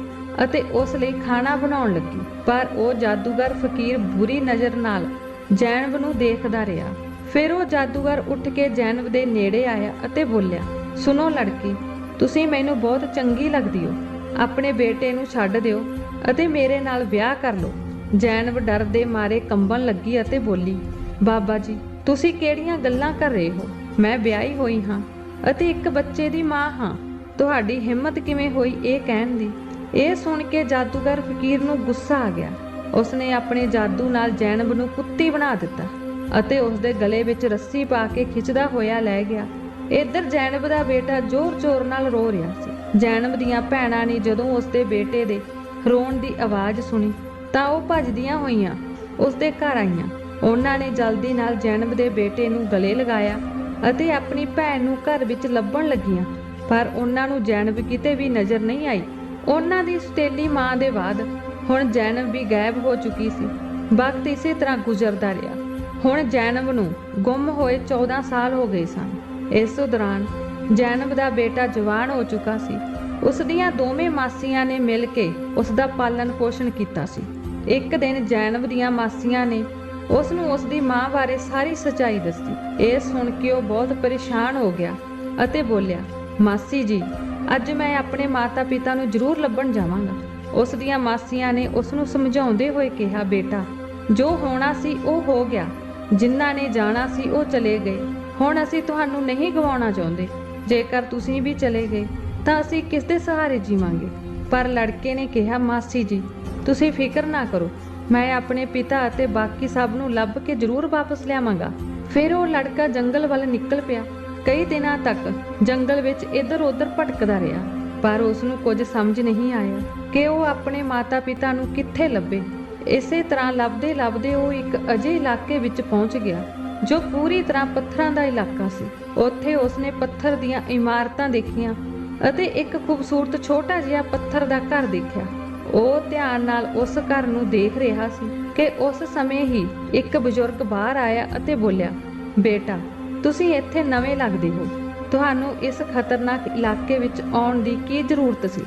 ਅਤੇ ਉਸ ਲਈ ਖਾਣਾ ਬਣਾਉਣ ਲੱਗੀ। ਪਰ ਉਹ ਜਾਦੂਗਰ ਫਕੀਰ ਬੁਰੀ ਨਜ਼ਰ ਨਾਲ ਜੈਨਬ ਨੂੰ ਦੇਖਦਾ ਰਿਹਾ। ਫਿਰ ਉਹ ਜਾਦੂਗਰ ਉੱਠ ਕੇ ਜੈਨਬ ਦੇ ਨੇੜੇ ਆਇਆ ਅਤੇ ਬੋਲਿਆ, ਸੁਣੋ ਲੜਕੀ ਤੁਸੀਂ ਮੈਨੂੰ ਬਹੁਤ ਚੰਗੀ ਲੱਗਦੀ ਹੋ। ਆਪਣੇ ਬੇਟੇ ਨੂੰ ਛੱਡ ਦਿਓ ਅਤੇ ਮੇਰੇ ਨਾਲ ਵਿਆਹ ਕਰ ਲਓ। ਜੈਨਬ ਡਰ ਦੇ ਮਾਰੇ ਕੰਬਣ ਲੱਗੀ ਅਤੇ ਬੋਲੀ, ਬਾਬਾ ਜੀ, ਤੁਸੀਂ ਕਿਹੜੀਆਂ ਗੱਲਾਂ ਕਰ ਰਹੇ ਹੋ? ਮੈਂ ਵਿਆਹੀ ਹੋਈ ਹਾਂ ਅਤੇ ਇੱਕ ਬੱਚੇ ਦੀ ਮਾਂ ਹਾਂ। ਤੁਹਾਡੀ ਹਿੰਮਤ ਕਿਵੇਂ ਹੋਈ ਇਹ ਕਹਿਣ ਦੀ? ਇਹ ਸੁਣ ਕੇ ਜਾਦੂਗਰ ਫਕੀਰ ਨੂੰ ਗੁੱਸਾ ਆ ਗਿਆ। ਉਸਨੇ ਆਪਣੇ ਜਾਦੂ ਨਾਲ ਜੈਨਬ ਨੂੰ ਕੁੱਤੀ ਬਣਾ ਦਿੱਤਾ ਅਤੇ ਉਸਦੇ ਗਲੇ ਵਿੱਚ ਰੱਸੀ ਪਾ ਕੇ ਖਿੱਚਦਾ ਹੋਇਆ ਲੈ ਗਿਆ। ਇੱਧਰ ਜੈਨਬ ਦਾ ਬੇਟਾ ਜ਼ੋਰ-ਜ਼ੋਰ ਨਾਲ ਰੋ ਰਿਹਾ ਸੀ। ਜੈਨਬ ਦੀਆਂ ਭੈਣਾਂ ਨੇ ਜਦੋਂ ਉਸਦੇ ਬੇਟੇ ਦੇ ਰੋਣ ਦੀ ਆਵਾਜ਼ ਸੁਣੀ, ਤਾਂ ਉਹ ਭੱਜਦੀਆਂ ਹੋਈਆਂ ਉਸਦੇ ਘਰ ਆਈਆਂ। ਉਹਨਾਂ ਨੇ ਜਲਦੀ ਨਾਲ ਜੈਨਬ ਦੇ ਬੇਟੇ ਨੂੰ ਗਲੇ ਲਗਾਇਆ ਅਤੇ ਆਪਣੀ ਭੈਣ ਨੂੰ ਘਰ ਵਿੱਚ ਲੱਭਣ ਲੱਗੀਆਂ। ਪਰ ਉਹਨਾਂ ਨੂੰ ਜੈਨਬ ਕਿਤੇ ਵੀ ਨਜ਼ਰ ਨਹੀਂ ਆਈ। ਉਹਨਾਂ ਦੀ ਸਟੇਲੀ ਮਾਂ ਦੇ ਬਾਅਦ ਹੁਣ ਜੈਨਬ ਵੀ ਗਾਇਬ ਹੋ ਚੁੱਕੀ ਸੀ। ਵਕਤ ਇਸੇ ਤਰ੍ਹਾਂ ਗੁਜ਼ਰਦਾ ਰਿਹਾ। ਹੁਣ ਜੈਨਬ ਨੂੰ ਗੁੰਮ ਹੋਏ 14 ਸਾਲ ਹੋ ਗਏ ਸਨ। ਇਸ ਦੌਰਾਨ ਜੈਨਬ ਦਾ ਬੇਟਾ ਜਵਾਨ ਹੋ ਚੁੱਕਾ ਸੀ। ਉਸ ਦੀਆਂ ਦੋਵੇਂ ਮਾਸੀਆਂ ਨੇ ਮਿਲ ਕੇ ਉਸ ਦਾ ਪਾਲਣ ਪੋਸ਼ਣ ਕੀਤਾ ਸੀ। ਇੱਕ ਦਿਨ ਜੈਨਬ ਦੀਆਂ ਮਾਸੀਆਂ ਨੇ ਉਸ ਨੂੰ ਉਸ ਦੀ ਮਾਂ ਬਾਰੇ ਸਾਰੀ ਸੱਚਾਈ ਦੱਸੀ। ਇਹ ਸੁਣ ਕੇ ਉਹ ਬਹੁਤ ਪਰੇਸ਼ਾਨ ਹੋ ਗਿਆ ਅਤੇ ਬੋਲਿਆ, ਮਾਸੀ ਜੀ, ਅੱਜ ਮੈਂ ਆਪਣੇ ਮਾਤਾ-ਪਿਤਾ ਨੂੰ ਜ਼ਰੂਰ ਲੱਭਣ ਜਾਵਾਂਗਾ। ਉਸ ਦੀਆਂ ਮਾਸੀਆਂ ਨੇ ਉਸ ਨੂੰ ਸਮਝਾਉਂਦੇ ਹੋਏ ਕਿਹਾ, ਬੇਟਾ, ਜੋ ਹੋਣਾ ਸੀ ਉਹ ਹੋ ਗਿਆ। ਜਿਨ੍ਹਾਂ ਨੇ ਜਾਣਾ ਸੀ ਉਹ ਚਲੇ ਗਏ। ਹੁਣ ਅਸੀਂ ਤੁਹਾਨੂੰ ਨਹੀਂ ਗਵਾਉਣਾ ਚਾਹੁੰਦੇ। ਜੇਕਰ ਤੁਸੀਂ ਵੀ ਚਲੇ ਗਏ, ਤਾਂ ਅਸੀਂ ਕਿਸ ਦੇ ਸਹਾਰੇ ਜੀਵਾਂਗੇ? ਪਰ ਲੜਕੇ ਨੇ ਕਿਹਾ, ਮਾਸੀ ਜੀ, ਤੁਸੀਂ ਫਿਕਰ ਨਾ ਕਰੋ। ਮੈਂ ਆਪਣੇ ਪਿਤਾ ਅਤੇ ਬਾਕੀ ਸਭ ਨੂੰ ਲੱਭ ਕੇ ਜ਼ਰੂਰ ਵਾਪਸ ਲਿਆਵਾਂਗਾ। ਫਿਰ ਉਹ ਲੜਕਾ ਜੰਗਲ ਵੱਲ ਨਿਕਲ ਪਿਆ। ਕਈ ਦਿਨਾਂ ਤੱਕ ਜੰਗਲ ਵਿੱਚ ਇੱਧਰ-ਉੱਧਰ ਭਟਕਦਾ ਰਿਹਾ, ਪਰ ਉਸ ਨੂੰ ਕੁਝ ਸਮਝ ਨਹੀਂ ਆਇਆ ਕਿ ਉਹ ਆਪਣੇ ਮਾਤਾ-ਪਿਤਾ ਨੂੰ ਕਿੱਥੇ ਲੱਭੇ। ਇਸੇ ਤਰ੍ਹਾਂ ਲੱਭਦੇ ਲੱਭਦੇ ਉਹ ਇੱਕ ਅਜੇ ਇਲਾਕੇ ਵਿੱਚ ਪਹੁੰਚ ਗਿਆ ਜੋ ਪੂਰੀ ਤਰ੍ਹਾਂ ਪੱਥਰਾਂ ਦਾ ਇਲਾਕਾ ਸੀ। ਉੱਥੇ ਉਸਨੇ ਪੱਥਰ ਦੀਆਂ ਇਮਾਰਤਾਂ ਦੇਖੀਆਂ ਅਤੇ ਇੱਕ ਖੂਬਸੂਰਤ ਛੋਟਾ ਜਿਹਾ ਪੱਥਰ ਦਾ ਘਰ ਦੇਖਿਆ। ਉਹ ਧਿਆਨ ਨਾਲ ਉਸ ਘਰ ਨੂੰ ਦੇਖ ਰਿਹਾ ਸੀ ਕਿ ਉਸ ਸਮੇਂ ਹੀ ਇੱਕ ਬਜ਼ੁਰਗ ਬਾਹਰ ਆਇਆ ਅਤੇ ਬੋਲਿਆ, ਬੇਟਾ, ਤੁਸੀਂ ਇੱਥੇ ਨਵੇਂ ਲੱਗਦੇ ਹੋ। ਤੁਹਾਨੂੰ ਇਸ ਖਤਰਨਾਕ ਇਲਾਕੇ ਵਿੱਚ ਆਉਣ ਦੀ ਕੀ ਜ਼ਰੂਰਤ ਸੀ?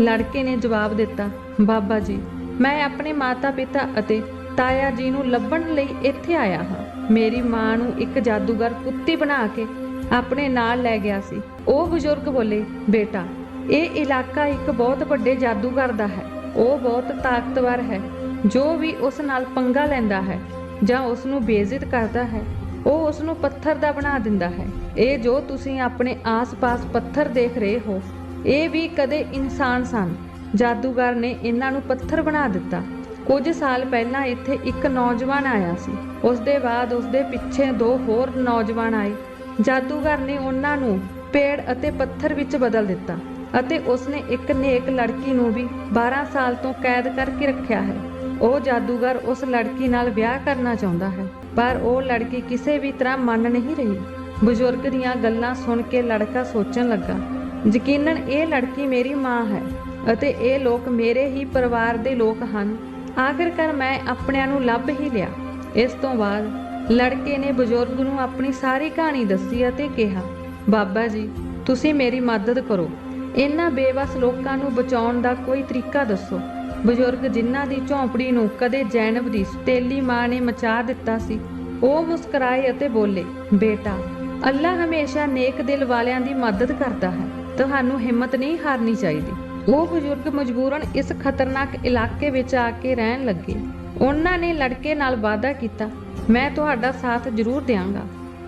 ਲੜਕੇ ਨੇ ਜਵਾਬ ਦਿੱਤਾ, ਬਾਬਾ ਜੀ, ਮੈਂ ਆਪਣੇ ਮਾਤਾ-ਪਿਤਾ ਅਤੇ ਤਾਇਆ ਜੀ ਨੂੰ ਲੱਭਣ ਲਈ ਇੱਥੇ ਆਇਆ ਹਾਂ। ਮੇਰੀ ਮਾਂ ਨੂੰ ਇੱਕ ਜਾਦੂਗਰ ਕੁੱਤੀ ਬਣਾ ਕੇ ਆਪਣੇ ਨਾਲ ਲੈ ਗਿਆ ਸੀ। ਉਹ ਬਜ਼ੁਰਗ ਬੋਲੇ, ਬੇਟਾ, ਇਹ ਇਲਾਕਾ ਇੱਕ ਬਹੁਤ ਵੱਡੇ ਜਾਦੂਗਰ ਦਾ ਹੈ। ਉਹ ਬਹੁਤ ਤਾਕਤਵਰ ਹੈ। ਜੋ ਵੀ ਉਸ ਨਾਲ ਪੰਗਾ ਲੈਂਦਾ ਹੈ ਜਾਂ ਉਸ ਨੂੰ ਬੇਇੱਜ਼ਤ ਕਰਦਾ ਹੈ, ਉਹ ਉਸ ਨੂੰ ਪੱਥਰ ਦਾ ਬਣਾ ਦਿੰਦਾ ਹੈ। ਇਹ ਜੋ ਤੁਸੀਂ ਆਪਣੇ ਆਸ-ਪਾਸ ਪੱਥਰ ਦੇਖ ਰਹੇ ਹੋ, ਇਹ ਵੀ ਕਦੇ ਇਨਸਾਨ ਸਨ। ਜਾਦੂਗਰ ਨੇ ਇਹਨਾਂ ਨੂੰ ਪੱਥਰ ਬਣਾ ਦਿੱਤਾ। ਕੁਝ ਸਾਲ ਪਹਿਲਾਂ ਇੱਥੇ ਇੱਕ ਨੌਜਵਾਨ ਆਇਆ ਸੀ। ਉਸ ਦੇ ਬਾਅਦ ਉਸ ਦੇ ਪਿੱਛੇ ਦੋ ਹੋਰ ਨੌਜਵਾਨ ਆਏ। ਜਾਦੂਗਰ ਨੇ ਉਹਨਾਂ ਨੂੰ ਪੇੜ ਅਤੇ ਪੱਥਰ ਵਿੱਚ ਬਦਲ ਦਿੱਤਾ ਅਤੇ ਉਸਨੇ ਇੱਕ ਨੇਕ ਲੜਕੀ ਨੂੰ ਵੀ 12 ਸਾਲ ਤੋਂ ਕੈਦ ਕਰਕੇ ਰੱਖਿਆ ਹੈ। ਉਹ ਜਾਦੂਗਰ ਉਸ ਲੜਕੀ ਨਾਲ ਵਿਆਹ ਕਰਨਾ ਚਾਹੁੰਦਾ ਹੈ, ਪਰ ਉਹ ਲੜਕੀ ਕਿਸੇ ਵੀ ਤਰ੍ਹਾਂ ਮੰਨ ਨਹੀਂ ਰਹੀ। ਬਜ਼ੁਰਗ ਦੀਆਂ ਗੱਲਾਂ ਸੁਣ ਕੇ ਲੜਕਾ ਸੋਚਣ ਲੱਗਾ, ਯਕੀਨਨ ਇਹ ਲੜਕੀ ਮੇਰੀ ਮਾਂ ਹੈ ਅਤੇ ਇਹ ਲੋਕ ਮੇਰੇ ਹੀ ਪਰਿਵਾਰ ਦੇ ਲੋਕ ਹਨ। ਆਖਿਰਕਾਰ ਮੈਂ ਆਪਣਿਆਂ ਨੂੰ ਲੱਭ ਹੀ ਲਿਆ। ਇਸ ਤੋਂ ਬਾਅਦ ਲੜਕੇ ਨੇ ਬਜ਼ੁਰਗ ਨੂੰ ਆਪਣੀ ਸਾਰੀ ਕਹਾਣੀ ਦੱਸੀ ਅਤੇ ਕਿਹਾ, ਬਾਬਾ ਜੀ, ਤੁਸੀਂ ਮੇਰੀ ਮਦਦ ਕਰੋ। ਇਹਨਾਂ ਬੇਵਸ ਲੋਕਾਂ ਨੂੰ ਬਚਾਉਣ ਦਾ ਕੋਈ ਤਰੀਕਾ ਦੱਸੋ। ਬਜ਼ੁਰਗ ਜਿਨ੍ਹਾਂ ਦੀ ਝੌਂਪੜੀ ਨੂੰ ਕਦੇ ਜੈਨਬ ਦੀ ਸਟੇਲੀ ਮਾਂ ਨੇ ਮਚਾ ਦਿੱਤਾ ਸੀ, ਉਹ ਮੁਸਕਰਾਏ ਅਤੇ ਬੋਲੇ, ਬੇਟਾ ਅੱਲਾ ਹਮੇਸ਼ਾ ਨੇਕ ਦਿਲ ਵਾਲਿਆਂ ਦੀ ਮਦਦ ਕਰਦਾ ਹੈ। ਤੁਹਾਨੂੰ ਹਿੰਮਤ ਨਹੀਂ ਹਾਰਨੀ ਚਾਹੀਦੀ। ਉਹ ਬਜ਼ੁਰਗ ਮਜਬੂਰਨ ਇਸ ਖਤਰਨਾਕ ਇਲਾਕੇ ਵਿੱਚ ਆ ਕੇ ਰਹਿਣ ਲੱਗੇ। ਉਹਨਾਂ ਨੇ ਲੜਕੇ ਨਾਲ ਵਾਅਦਾ ਕੀਤਾ, ਮੈਂ ਤੁਹਾਡਾ ਸਾਥ ਜ਼ਰੂਰ ਦਿਆਂਗਾ।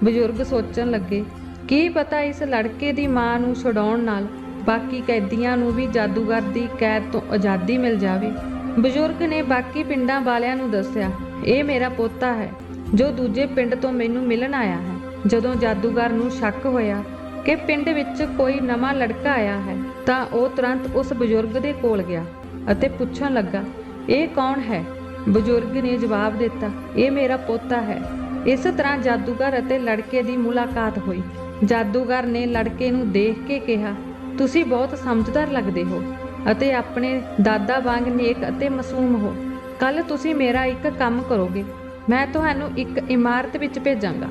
ਬਜ਼ੁਰਗ ਸੋਚਣ ਲੱਗੇ, ਕੀ ਪਤਾ ਇਸ ਲੜਕੇ ਦੀ ਮਾਂ ਨੂੰ ਛਡਾਉਣ ਨਾਲ ਬਾਕੀ ਕੈਦੀਆਂ ਨੂੰ ਵੀ ਜਾਦੂਗਰ ਦੀ ਕੈਦ ਤੋਂ ਆਜ਼ਾਦੀ ਮਿਲ ਜਾਵੇ? ਬਜ਼ੁਰਗ ਨੇ ਬਾਕੀ ਪਿੰਡਾਂ ਵਾਲਿਆਂ ਨੂੰ ਦੱਸਿਆ, ਇਹ ਮੇਰਾ ਪੋਤਾ ਹੈ, ਜੋ ਦੂਜੇ ਪਿੰਡ ਤੋਂ ਮੈਨੂੰ ਮਿਲਣ ਆਇਆ ਹੈ। ਜਦੋਂ ਜਾਦੂਗਰ ਨੂੰ ਸ਼ੱਕ ਹੋਇਆ ਕਿ ਪਿੰਡ ਵਿੱਚ ਕੋਈ ਨਵਾਂ ਲੜਕਾ ਆਇਆ ਹੈ ਤਾਂ ਉਹ ਤੁਰੰਤ ਉਸ ਬਜ਼ੁਰਗ ਦੇ ਕੋਲ ਗਿਆ ਅਤੇ ਪੁੱਛਣ ਲੱਗਾ, ਇਹ ਕੌਣ ਹੈ? ਬਜ਼ੁਰਗ ਨੇ ਜਵਾਬ ਦਿੱਤਾ, ਇਹ ਮੇਰਾ ਪੋਤਾ ਹੈ। ਇਸ ਤਰ੍ਹਾਂ ਜਾਦੂਗਰ ਅਤੇ ਲੜਕੇ ਦੀ ਮੁਲਾਕਾਤ ਹੋਈ। ਜਾਦੂਗਰ ਨੇ ਲੜਕੇ ਨੂੰ ਦੇਖ ਕੇ ਕਿਹਾ, ਤੁਸੀਂ ਬਹੁਤ ਸਮਝਦਾਰ ਲੱਗਦੇ ਹੋ ਅਤੇ ਆਪਣੇ ਦਾਦਾ ਵਾਂਗ ਨੇਕ ਅਤੇ ਮਾਸੂਮ ਹੋ। ਕੱਲ ਤੁਸੀਂ ਮੇਰਾ ਇੱਕ ਕੰਮ ਕਰੋਗੇ। ਮੈਂ ਤੁਹਾਨੂੰ ਇੱਕ ਇਮਾਰਤ ਵਿੱਚ ਭੇਜਾਂਗਾ,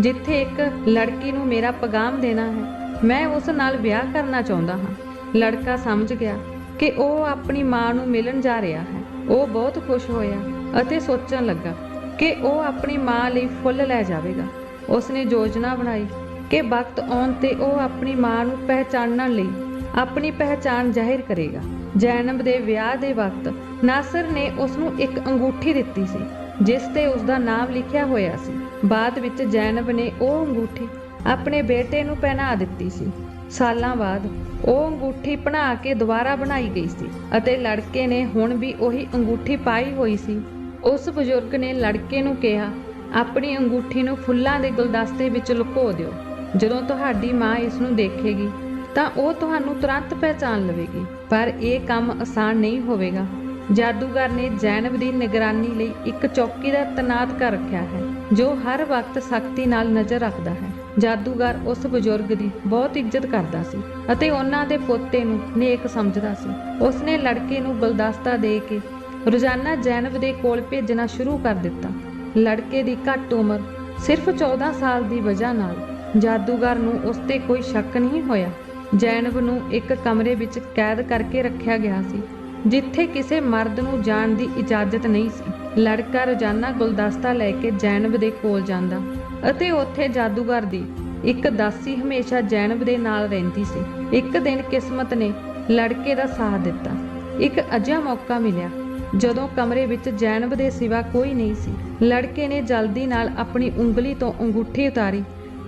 ਜਿੱਥੇ ਇੱਕ ਲੜਕੀ ਨੂੰ ਮੇਰਾ ਪੈਗਾਮ ਦੇਣਾ ਹੈ। ਮੈਂ ਉਸ ਨਾਲ ਵਿਆਹ ਕਰਨਾ ਚਾਹੁੰਦਾ ਹਾਂ। ਲੜਕਾ ਸਮਝ ਗਿਆ ਕਿ ਉਹ ਆਪਣੀ ਮਾਂ ਨੂੰ ਮਿਲਣ ਜਾ ਰਿਹਾ ਹੈ। ਉਹ ਬਹੁਤ ਖੁਸ਼ ਹੋਇਆ ਅਤੇ ਸੋਚਣ ਲੱਗਾ ਕਿ ਉਹ ਆਪਣੀ ਮਾਂ ਲਈ ਫੁੱਲ ਲੈ ਜਾਵੇਗਾ। ਉਸਨੇ ਯੋਜਨਾ ਬਣਾਈ ਕਿ ਵਕਤ ਆਉਣ ਤੇ ਉਹ ਆਪਣੀ ਮਾਂ ਨੂੰ ਪਹਿਚਾਨਣ ਲਈ ਆਪਣੀ ਪਹਿਚਾਨ ਜ਼ਾਹਿਰ ਕਰੇਗਾ। ਜੈਨਬ ਦੇ ਵਿਆਹ ਦੇ ਵਕਤ ਨਾਸਰ ਨੇ ਉਸ ਨੂੰ ਇੱਕ ਅੰਗੂਠੀ ਦਿੱਤੀ ਸੀ, ਜਿਸ ਤੇ ਉਸ ਦਾ ਨਾਮ ਲਿਖਿਆ ਹੋਇਆ ਸੀ। ਬਾਅਦ ਵਿੱਚ ਜੈਨਬ ਨੇ ਉਹ ਅੰਗੂਠੀ ਆਪਣੇ ਬੇਟੇ ਨੂੰ ਪਹਿਨਾ ਦਿੱਤੀ ਸੀ। ਸਾਲਾਂ ਬਾਅਦ ਉਹ ਅੰਗੂਠੀ ਬਣਾ ਕੇ ਦੁਬਾਰਾ ਬਣਾਈ ਗਈ ਸੀ ਅਤੇ ਲੜਕੇ ਨੇ ਹੁਣ ਵੀ ਉਹੀ ਅੰਗੂਠੀ ਪਾਈ ਹੋਈ ਸੀ। ਉਸ ਬਜ਼ੁਰਗ ਨੇ ਲੜਕੇ ਨੂੰ ਕਿਹਾ, ਆਪਣੀ ਅੰਗੂਠੀ ਨੂੰ ਫੁੱਲਾਂ ਦੇ ਗੁਲਦਸਤੇ ਵਿੱਚ ਲੁਕੋ ਦਿਓ। ਜਦੋਂ ਤੁਹਾਡੀ ਮਾਂ ਇਸ ਨੂੰ ਦੇਖੇਗੀ, ਤਾਂ ਉਹ ਤੁਹਾਨੂੰ ਤੁਰੰਤ ਪਹਿਚਾਨ ਲਵੇਗੀ। ਪਰ ਇਹ ਕੰਮ ਆਸਾਨ ਨਹੀਂ ਹੋਵੇਗਾ। ਜਾਦੂਗਰ ਨੇ ਜੈਨਬ ਦੀ ਨਿਗਰਾਨੀ ਲਈ ਇੱਕ ਚੌਕੀਦਾਰ ਤੈਨਾਤ ਕਰ ਰੱਖਿਆ ਹੈ, ਜੋ ਹਰ ਵਕਤ ਸਖਤੀ ਨਾਲ ਨਜ਼ਰ ਰੱਖਦਾ ਹੈ। ਜਾਦੂਗਰ ਉਸ ਬਜ਼ੁਰਗ ਦੀ ਬਹੁਤ ਇੱਜ਼ਤ ਕਰਦਾ ਸੀ ਅਤੇ ਉਹਨਾਂ ਦੇ ਪੋਤੇ ਨੂੰ ਨੇਕ ਸਮਝਦਾ ਸੀ। ਉਸਨੇ ਲੜਕੇ ਨੂੰ ਗੁਲਦਸਤਾ ਦੇ ਕੇ ਰੋਜ਼ਾਨਾ ਜੈਨਬ ਦੇ ਕੋਲ ਭੇਜਣਾ ਸ਼ੁਰੂ ਕਰ ਦਿੱਤਾ। ਲੜਕੇ ਦੀ ਘੱਟ ਉਮਰ ਸਿਰਫ 14 ਸਾਲ ਦੀ ਵਜ੍ਹਾ ਨਾਲ ਜਾਦੂਗਰ ਨੂੰ ਉਸ ਤੇ ਕੋਈ ਸ਼ੱਕ ਨਹੀਂ ਹੋਇਆ। ਜੈਨਬ ਨੂੰ ਇੱਕ ਕਮਰੇ ਵਿੱਚ ਕੈਦ ਕਰਕੇ ਰੱਖਿਆ ਗਿਆ ਸੀ, ਜਿੱਥੇ ਕਿਸੇ ਮਰਦ ਨੂੰ ਜਾਣ ਦੀ ਇਜਾਜ਼ਤ ਨਹੀਂ ਸੀ। ਲੜਕਾ ਰੋਜ਼ਾਨਾ ਗੁਲਦਸਤਾ ਲੈ ਕੇ ਜੈਨਬ ਦੇ ਕੋਲ ਜਾਂਦਾ ਅਤੇ ਉੱਥੇ ਜਾਦੂਗਰ ਦੀ ਇੱਕ ਦਾਸੀ ਹਮੇਸ਼ਾ ਜੈਨਬ ਦੇ ਨਾਲ ਰਹਿੰਦੀ ਸੀ। ਇੱਕ ਦਿਨ ਕਿਸਮਤ ਨੇ ਲੜਕੇ ਦਾ ਸਾਥ ਦਿੱਤਾ। ਇੱਕ ਅਜਿਹਾ ਮੌਕਾ ਮਿਲਿਆ ਜਦੋਂ ਕਮਰੇ ਵਿੱਚ ਜੈਨਬ ਦੇ ਸਿਵਾ ਕੋਈ ਨਹੀਂ ਸੀ। ਲੜਕੇ ਨੇ ਜਲਦੀ ਨਾਲ ਆਪਣੀ ਉਂਗਲੀ ਤੋਂ ਅੰਗੂਠੀ ਉਤਾਰੀ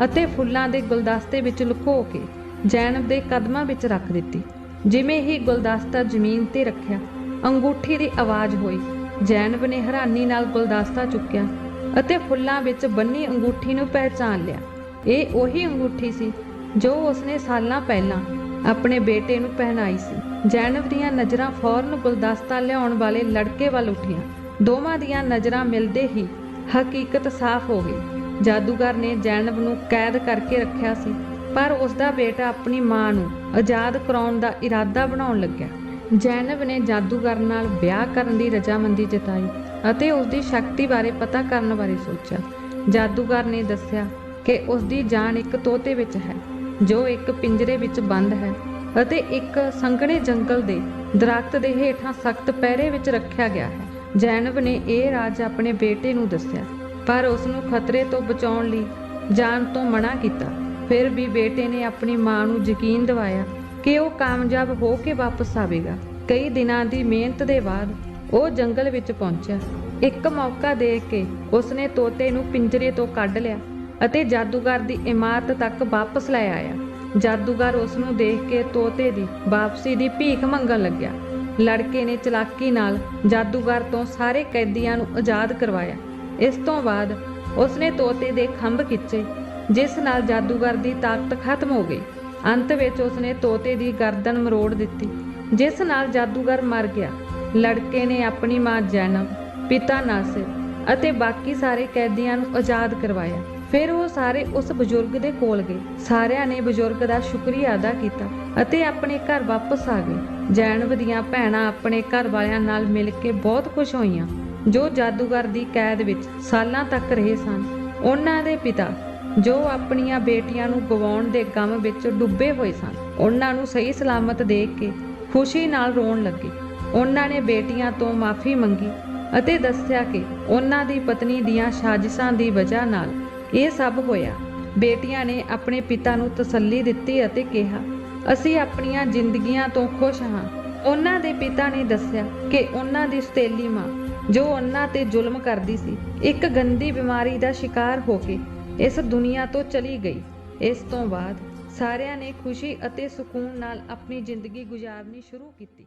ਅਤੇ ਫੁੱਲਾਂ ਦੇ ਗੁਲਦਸਤੇ ਵਿੱਚ ਲੁਕੋ ਕੇ ਜੈਨਬ ਦੇ ਕਦਮਾਂ ਵਿੱਚ ਰੱਖ ਦਿੱਤੀ। ਜਿਵੇਂ ਹੀ ਗੁਲਦਸਤਾ ਜ਼ਮੀਨ ਤੇ ਰੱਖਿਆ, ਅੰਗੂਠੀ ਦੀ ਆਵਾਜ਼ ਹੋਈ। ਜੈਨਬ ਨੇ ਹੈਰਾਨੀ ਨਾਲ ਗੁਲਦਸਤਾ ਚੁੱਕਿਆ। ਅਤੇ ਫੁੱਲਾਂ ਵਿੱਚ ਬੰਨੀ ਅੰਗੂਠੀ ਨੂੰ ਪਹਿਚਾਨ ਲਿਆ। ਇਹ ਉਹੀ ਅੰਗੂਠੀ ਸੀ ਜੋ ਉਸਨੇ ਸਾਲਾਂ ਪਹਿਲਾਂ ਆਪਣੇ ਬੇਟੇ ਨੂੰ ਪਹਿਨਾਈ ਸੀ। ਜੈਨਵ ਦੀਆਂ ਨਜ਼ਰਾਂ ਫੌਰਨ ਗੁਲਦਸਤਾ ਲਿਆਉਣ ਵਾਲੇ ਲੜਕੇ ਵੱਲ ਉੱਠੀਆਂ। ਦੋਵਾਂ ਦੀਆਂ ਨਜ਼ਰਾਂ ਮਿਲਦੇ ਹੀ ਹਕੀਕਤ ਸਾਫ਼ ਹੋ ਗਈ। ਜਾਦੂਗਰ ਨੇ ਜੈਨਬ ਨੂੰ ਕੈਦ ਕਰਕੇ ਰੱਖਿਆ ਸੀ, ਪਰ ਉਸ ਦਾ ਬੇਟਾ ਆਪਣੀ ਮਾਂ ਨੂੰ ਆਜ਼ਾਦ ਕਰਾਉਣ ਦਾ ਇਰਾਦਾ ਬਣਾਉਣ ਲੱਗਿਆ। ਜੈਨਵ ਨੇ ਜਾਦੂਗਰ ਨਾਲ ਵਿਆਹ ਕਰਨ ਦੀ ਰਜਾਮੰਦੀ ਜਤਾਈ। ਅਤੇ ਉਸ ਦੀ ਸ਼ਕਤੀ ਬਾਰੇ ਪਤਾ ਕਰਨ ਬਾਰੇ ਸੋਚਿਆ। ਜਾਦੂਗਰ ਨੇ ਦੱਸਿਆ ਕਿ ਉਸ ਦੀ ਜਾਨ ਇੱਕ ਤੋਤੇ ਵਿੱਚ ਹੈ, ਜੋ ਇੱਕ ਪਿੰਜਰੇ ਵਿੱਚ ਬੰਦ ਹੈ ਅਤੇ ਇੱਕ ਸੰਘਣੇ ਜੰਗਲ ਦੇ ਦਰਖਤ ਦੇ ਹੇਠਾਂ ਸਖਤ ਪਹਿਰੇ ਵਿੱਚ ਰੱਖਿਆ ਗਿਆ ਹੈ। ਜੈਨਵ ਨੇ ਇਹ ਰਾਜ ਆਪਣੇ ਬੇਟੇ ਨੂੰ ਦੱਸਿਆ, ਪਰ ਉਸ ਨੂੰ ਖਤਰੇ ਤੋਂ ਬਚਾਉਣ ਲਈ ਜਾਨ ਤੋਂ ਮਨਾ ਕੀਤਾ। ਫਿਰ ਵੀ ਬੇਟੇ ਨੇ ਆਪਣੀ ਮਾਂ ਨੂੰ ਯਕੀਨ ਦਿਵਾਇਆ ਕਿ ਉਹ ਕਾਮਯਾਬ ਹੋ ਕੇ ਵਾਪਸ ਆਵੇਗਾ। ਕਈ ਦਿਨਾਂ ਦੀ ਮਿਹਨਤ ਦੇ ਬਾਅਦ ਉਹ ਜੰਗਲ ਵਿੱਚ ਪਹੁੰਚਿਆ। ਇੱਕ ਮੌਕਾ ਦੇ ਕੇ ਉਸਨੇ ਤੋਤੇ ਨੂੰ ਪਿੰਜਰੇ ਤੋਂ ਕੱਢ ਲਿਆ ਅਤੇ ਜਾਦੂਗਰ ਦੀ ਇਮਾਰਤ ਤੱਕ ਵਾਪਸ ਲੈ ਆਇਆ। ਜਾਦੂਗਰ ਉਸ ਨੂੰ ਦੇਖ ਕੇ ਤੋਤੇ ਦੀ ਵਾਪਸੀ ਦੀ ਭੀਖ ਮੰਗਣ ਲੱਗਿਆ। ਲੜਕੇ ਨੇ ਚਲਾਕੀ ਨਾਲ ਜਾਦੂਗਰ ਤੋਂ ਸਾਰੇ ਕੈਦੀਆਂ ਨੂੰ ਆਜ਼ਾਦ ਕਰਵਾਇਆ। ਇਸ ਤੋਂ ਬਾਅਦ ਉਸਨੇ ਤੋਤੇ ਦੇ ਖੰਭ ਖਿੱਚੇ, ਜਿਸ ਨਾਲ ਜਾਦੂਗਰ ਦੀ ਤਾਕਤ ਖਤਮ ਹੋ ਗਈ। ਅੰਤ ਵਿੱਚ ਉਸਨੇ ਤੋਤੇ ਦੀ ਗਰਦਨ ਮਰੋੜ ਦਿੱਤੀ, ਜਿਸ ਨਾਲ ਜਾਦੂਗਰ ਮਰ ਗਿਆ। ਲੜਕੇ ਨੇ ਆਪਣੀ ਮਾਂ ਜੈਨਬ ਪਿਤਾ ਨਾਸਿਰ ਅਤੇ ਬਾਕੀ ਸਾਰੇ ਕੈਦੀਆਂ ਨੂੰ ਆਜ਼ਾਦ ਕਰਵਾਇਆ। ਫਿਰ ਉਹ ਸਾਰੇ ਉਸ ਬਜ਼ੁਰਗ ਦੇ ਕੋਲ ਗਏ। ਸਾਰਿਆਂ ਨੇ ਬਜ਼ੁਰਗ ਦਾ ਸ਼ੁਕਰੀਆ ਅਦਾ ਕੀਤਾ ਅਤੇ ਆਪਣੇ ਘਰ ਵਾਪਸ ਆ ਗਏ। ਜੈਨਬ ਦੀਆਂ ਭੈਣਾਂ ਆਪਣੇ ਘਰ ਵਾਲਿਆਂ ਨਾਲ ਮਿਲ ਕੇ ਬਹੁਤ ਖੁਸ਼ ਹੋਈਆਂ, ਜੋ ਜਾਦੂਗਰ ਦੀ ਕੈਦ ਵਿੱਚ ਸਾਲਾਂ ਤੱਕ ਰਹੇ ਸਨ। ਉਹਨਾਂ ਦੇ ਪਿਤਾ, ਜੋ ਆਪਣੀਆਂ ਬੇਟੀਆਂ ਨੂੰ ਗਵਾਉਣ ਦੇ ਗਮ ਵਿੱਚ ਡੁੱਬੇ ਹੋਏ ਸਨ, ਉਹਨਾਂ ਨੂੰ ਸਹੀ ਸਲਾਮਤ ਦੇਖ ਕੇ ਖੁਸ਼ੀ ਨਾਲ ਰੋਣ ਲੱਗੇ। ਉਹਨਾਂ ਨੇ ਬੇਟੀਆਂ ਤੋਂ ਮਾਫੀ ਮੰਗੀ ਅਤੇ ਦੱਸਿਆ ਕਿ ਉਹਨਾਂ ਦੀ ਪਤਨੀ ਦੀਆਂ ਸਾਜ਼ਿਸ਼ਾਂ ਦੀ ਵਜ੍ਹਾ ਨਾਲ ਇਹ ਸਭ ਹੋਇਆ। ਬੇਟੀਆਂ ਨੇ ਆਪਣੇ ਪਿਤਾ ਨੂੰ ਤਸੱਲੀ ਦਿੱਤੀ ਅਤੇ ਕਿਹਾ, ਅਸੀਂ ਆਪਣੀਆਂ ਜ਼ਿੰਦਗੀਆਂ ਤੋਂ ਖੁਸ਼ ਹਾਂ। ਉਹਨਾਂ ਦੇ ਪਿਤਾ ਨੇ ਦੱਸਿਆ ਕਿ ਉਹਨਾਂ ਦੀ ਸਤੇਲੀ ਮਾਂ, ਜੋ ਉਹਨਾਂ ਤੇ ਜ਼ੁਲਮ ਕਰਦੀ ਸੀ, ਇੱਕ ਗੰਦੀ ਬਿਮਾਰੀ ਦਾ ਸ਼ਿਕਾਰ ਹੋ ਕੇ ਇਸ ਦੁਨੀਆ ਤੋਂ ਚਲੀ ਗਈ। ਇਸ ਤੋਂ ਬਾਅਦ ਸਾਰਿਆਂ ਨੇ ਖੁਸ਼ੀ ਅਤੇ ਸਕੂਨ ਨਾਲ ਆਪਣੀ ਜ਼ਿੰਦਗੀ ਗੁਜ਼ਾਰਨੀ ਸ਼ੁਰੂ ਕੀਤੀ।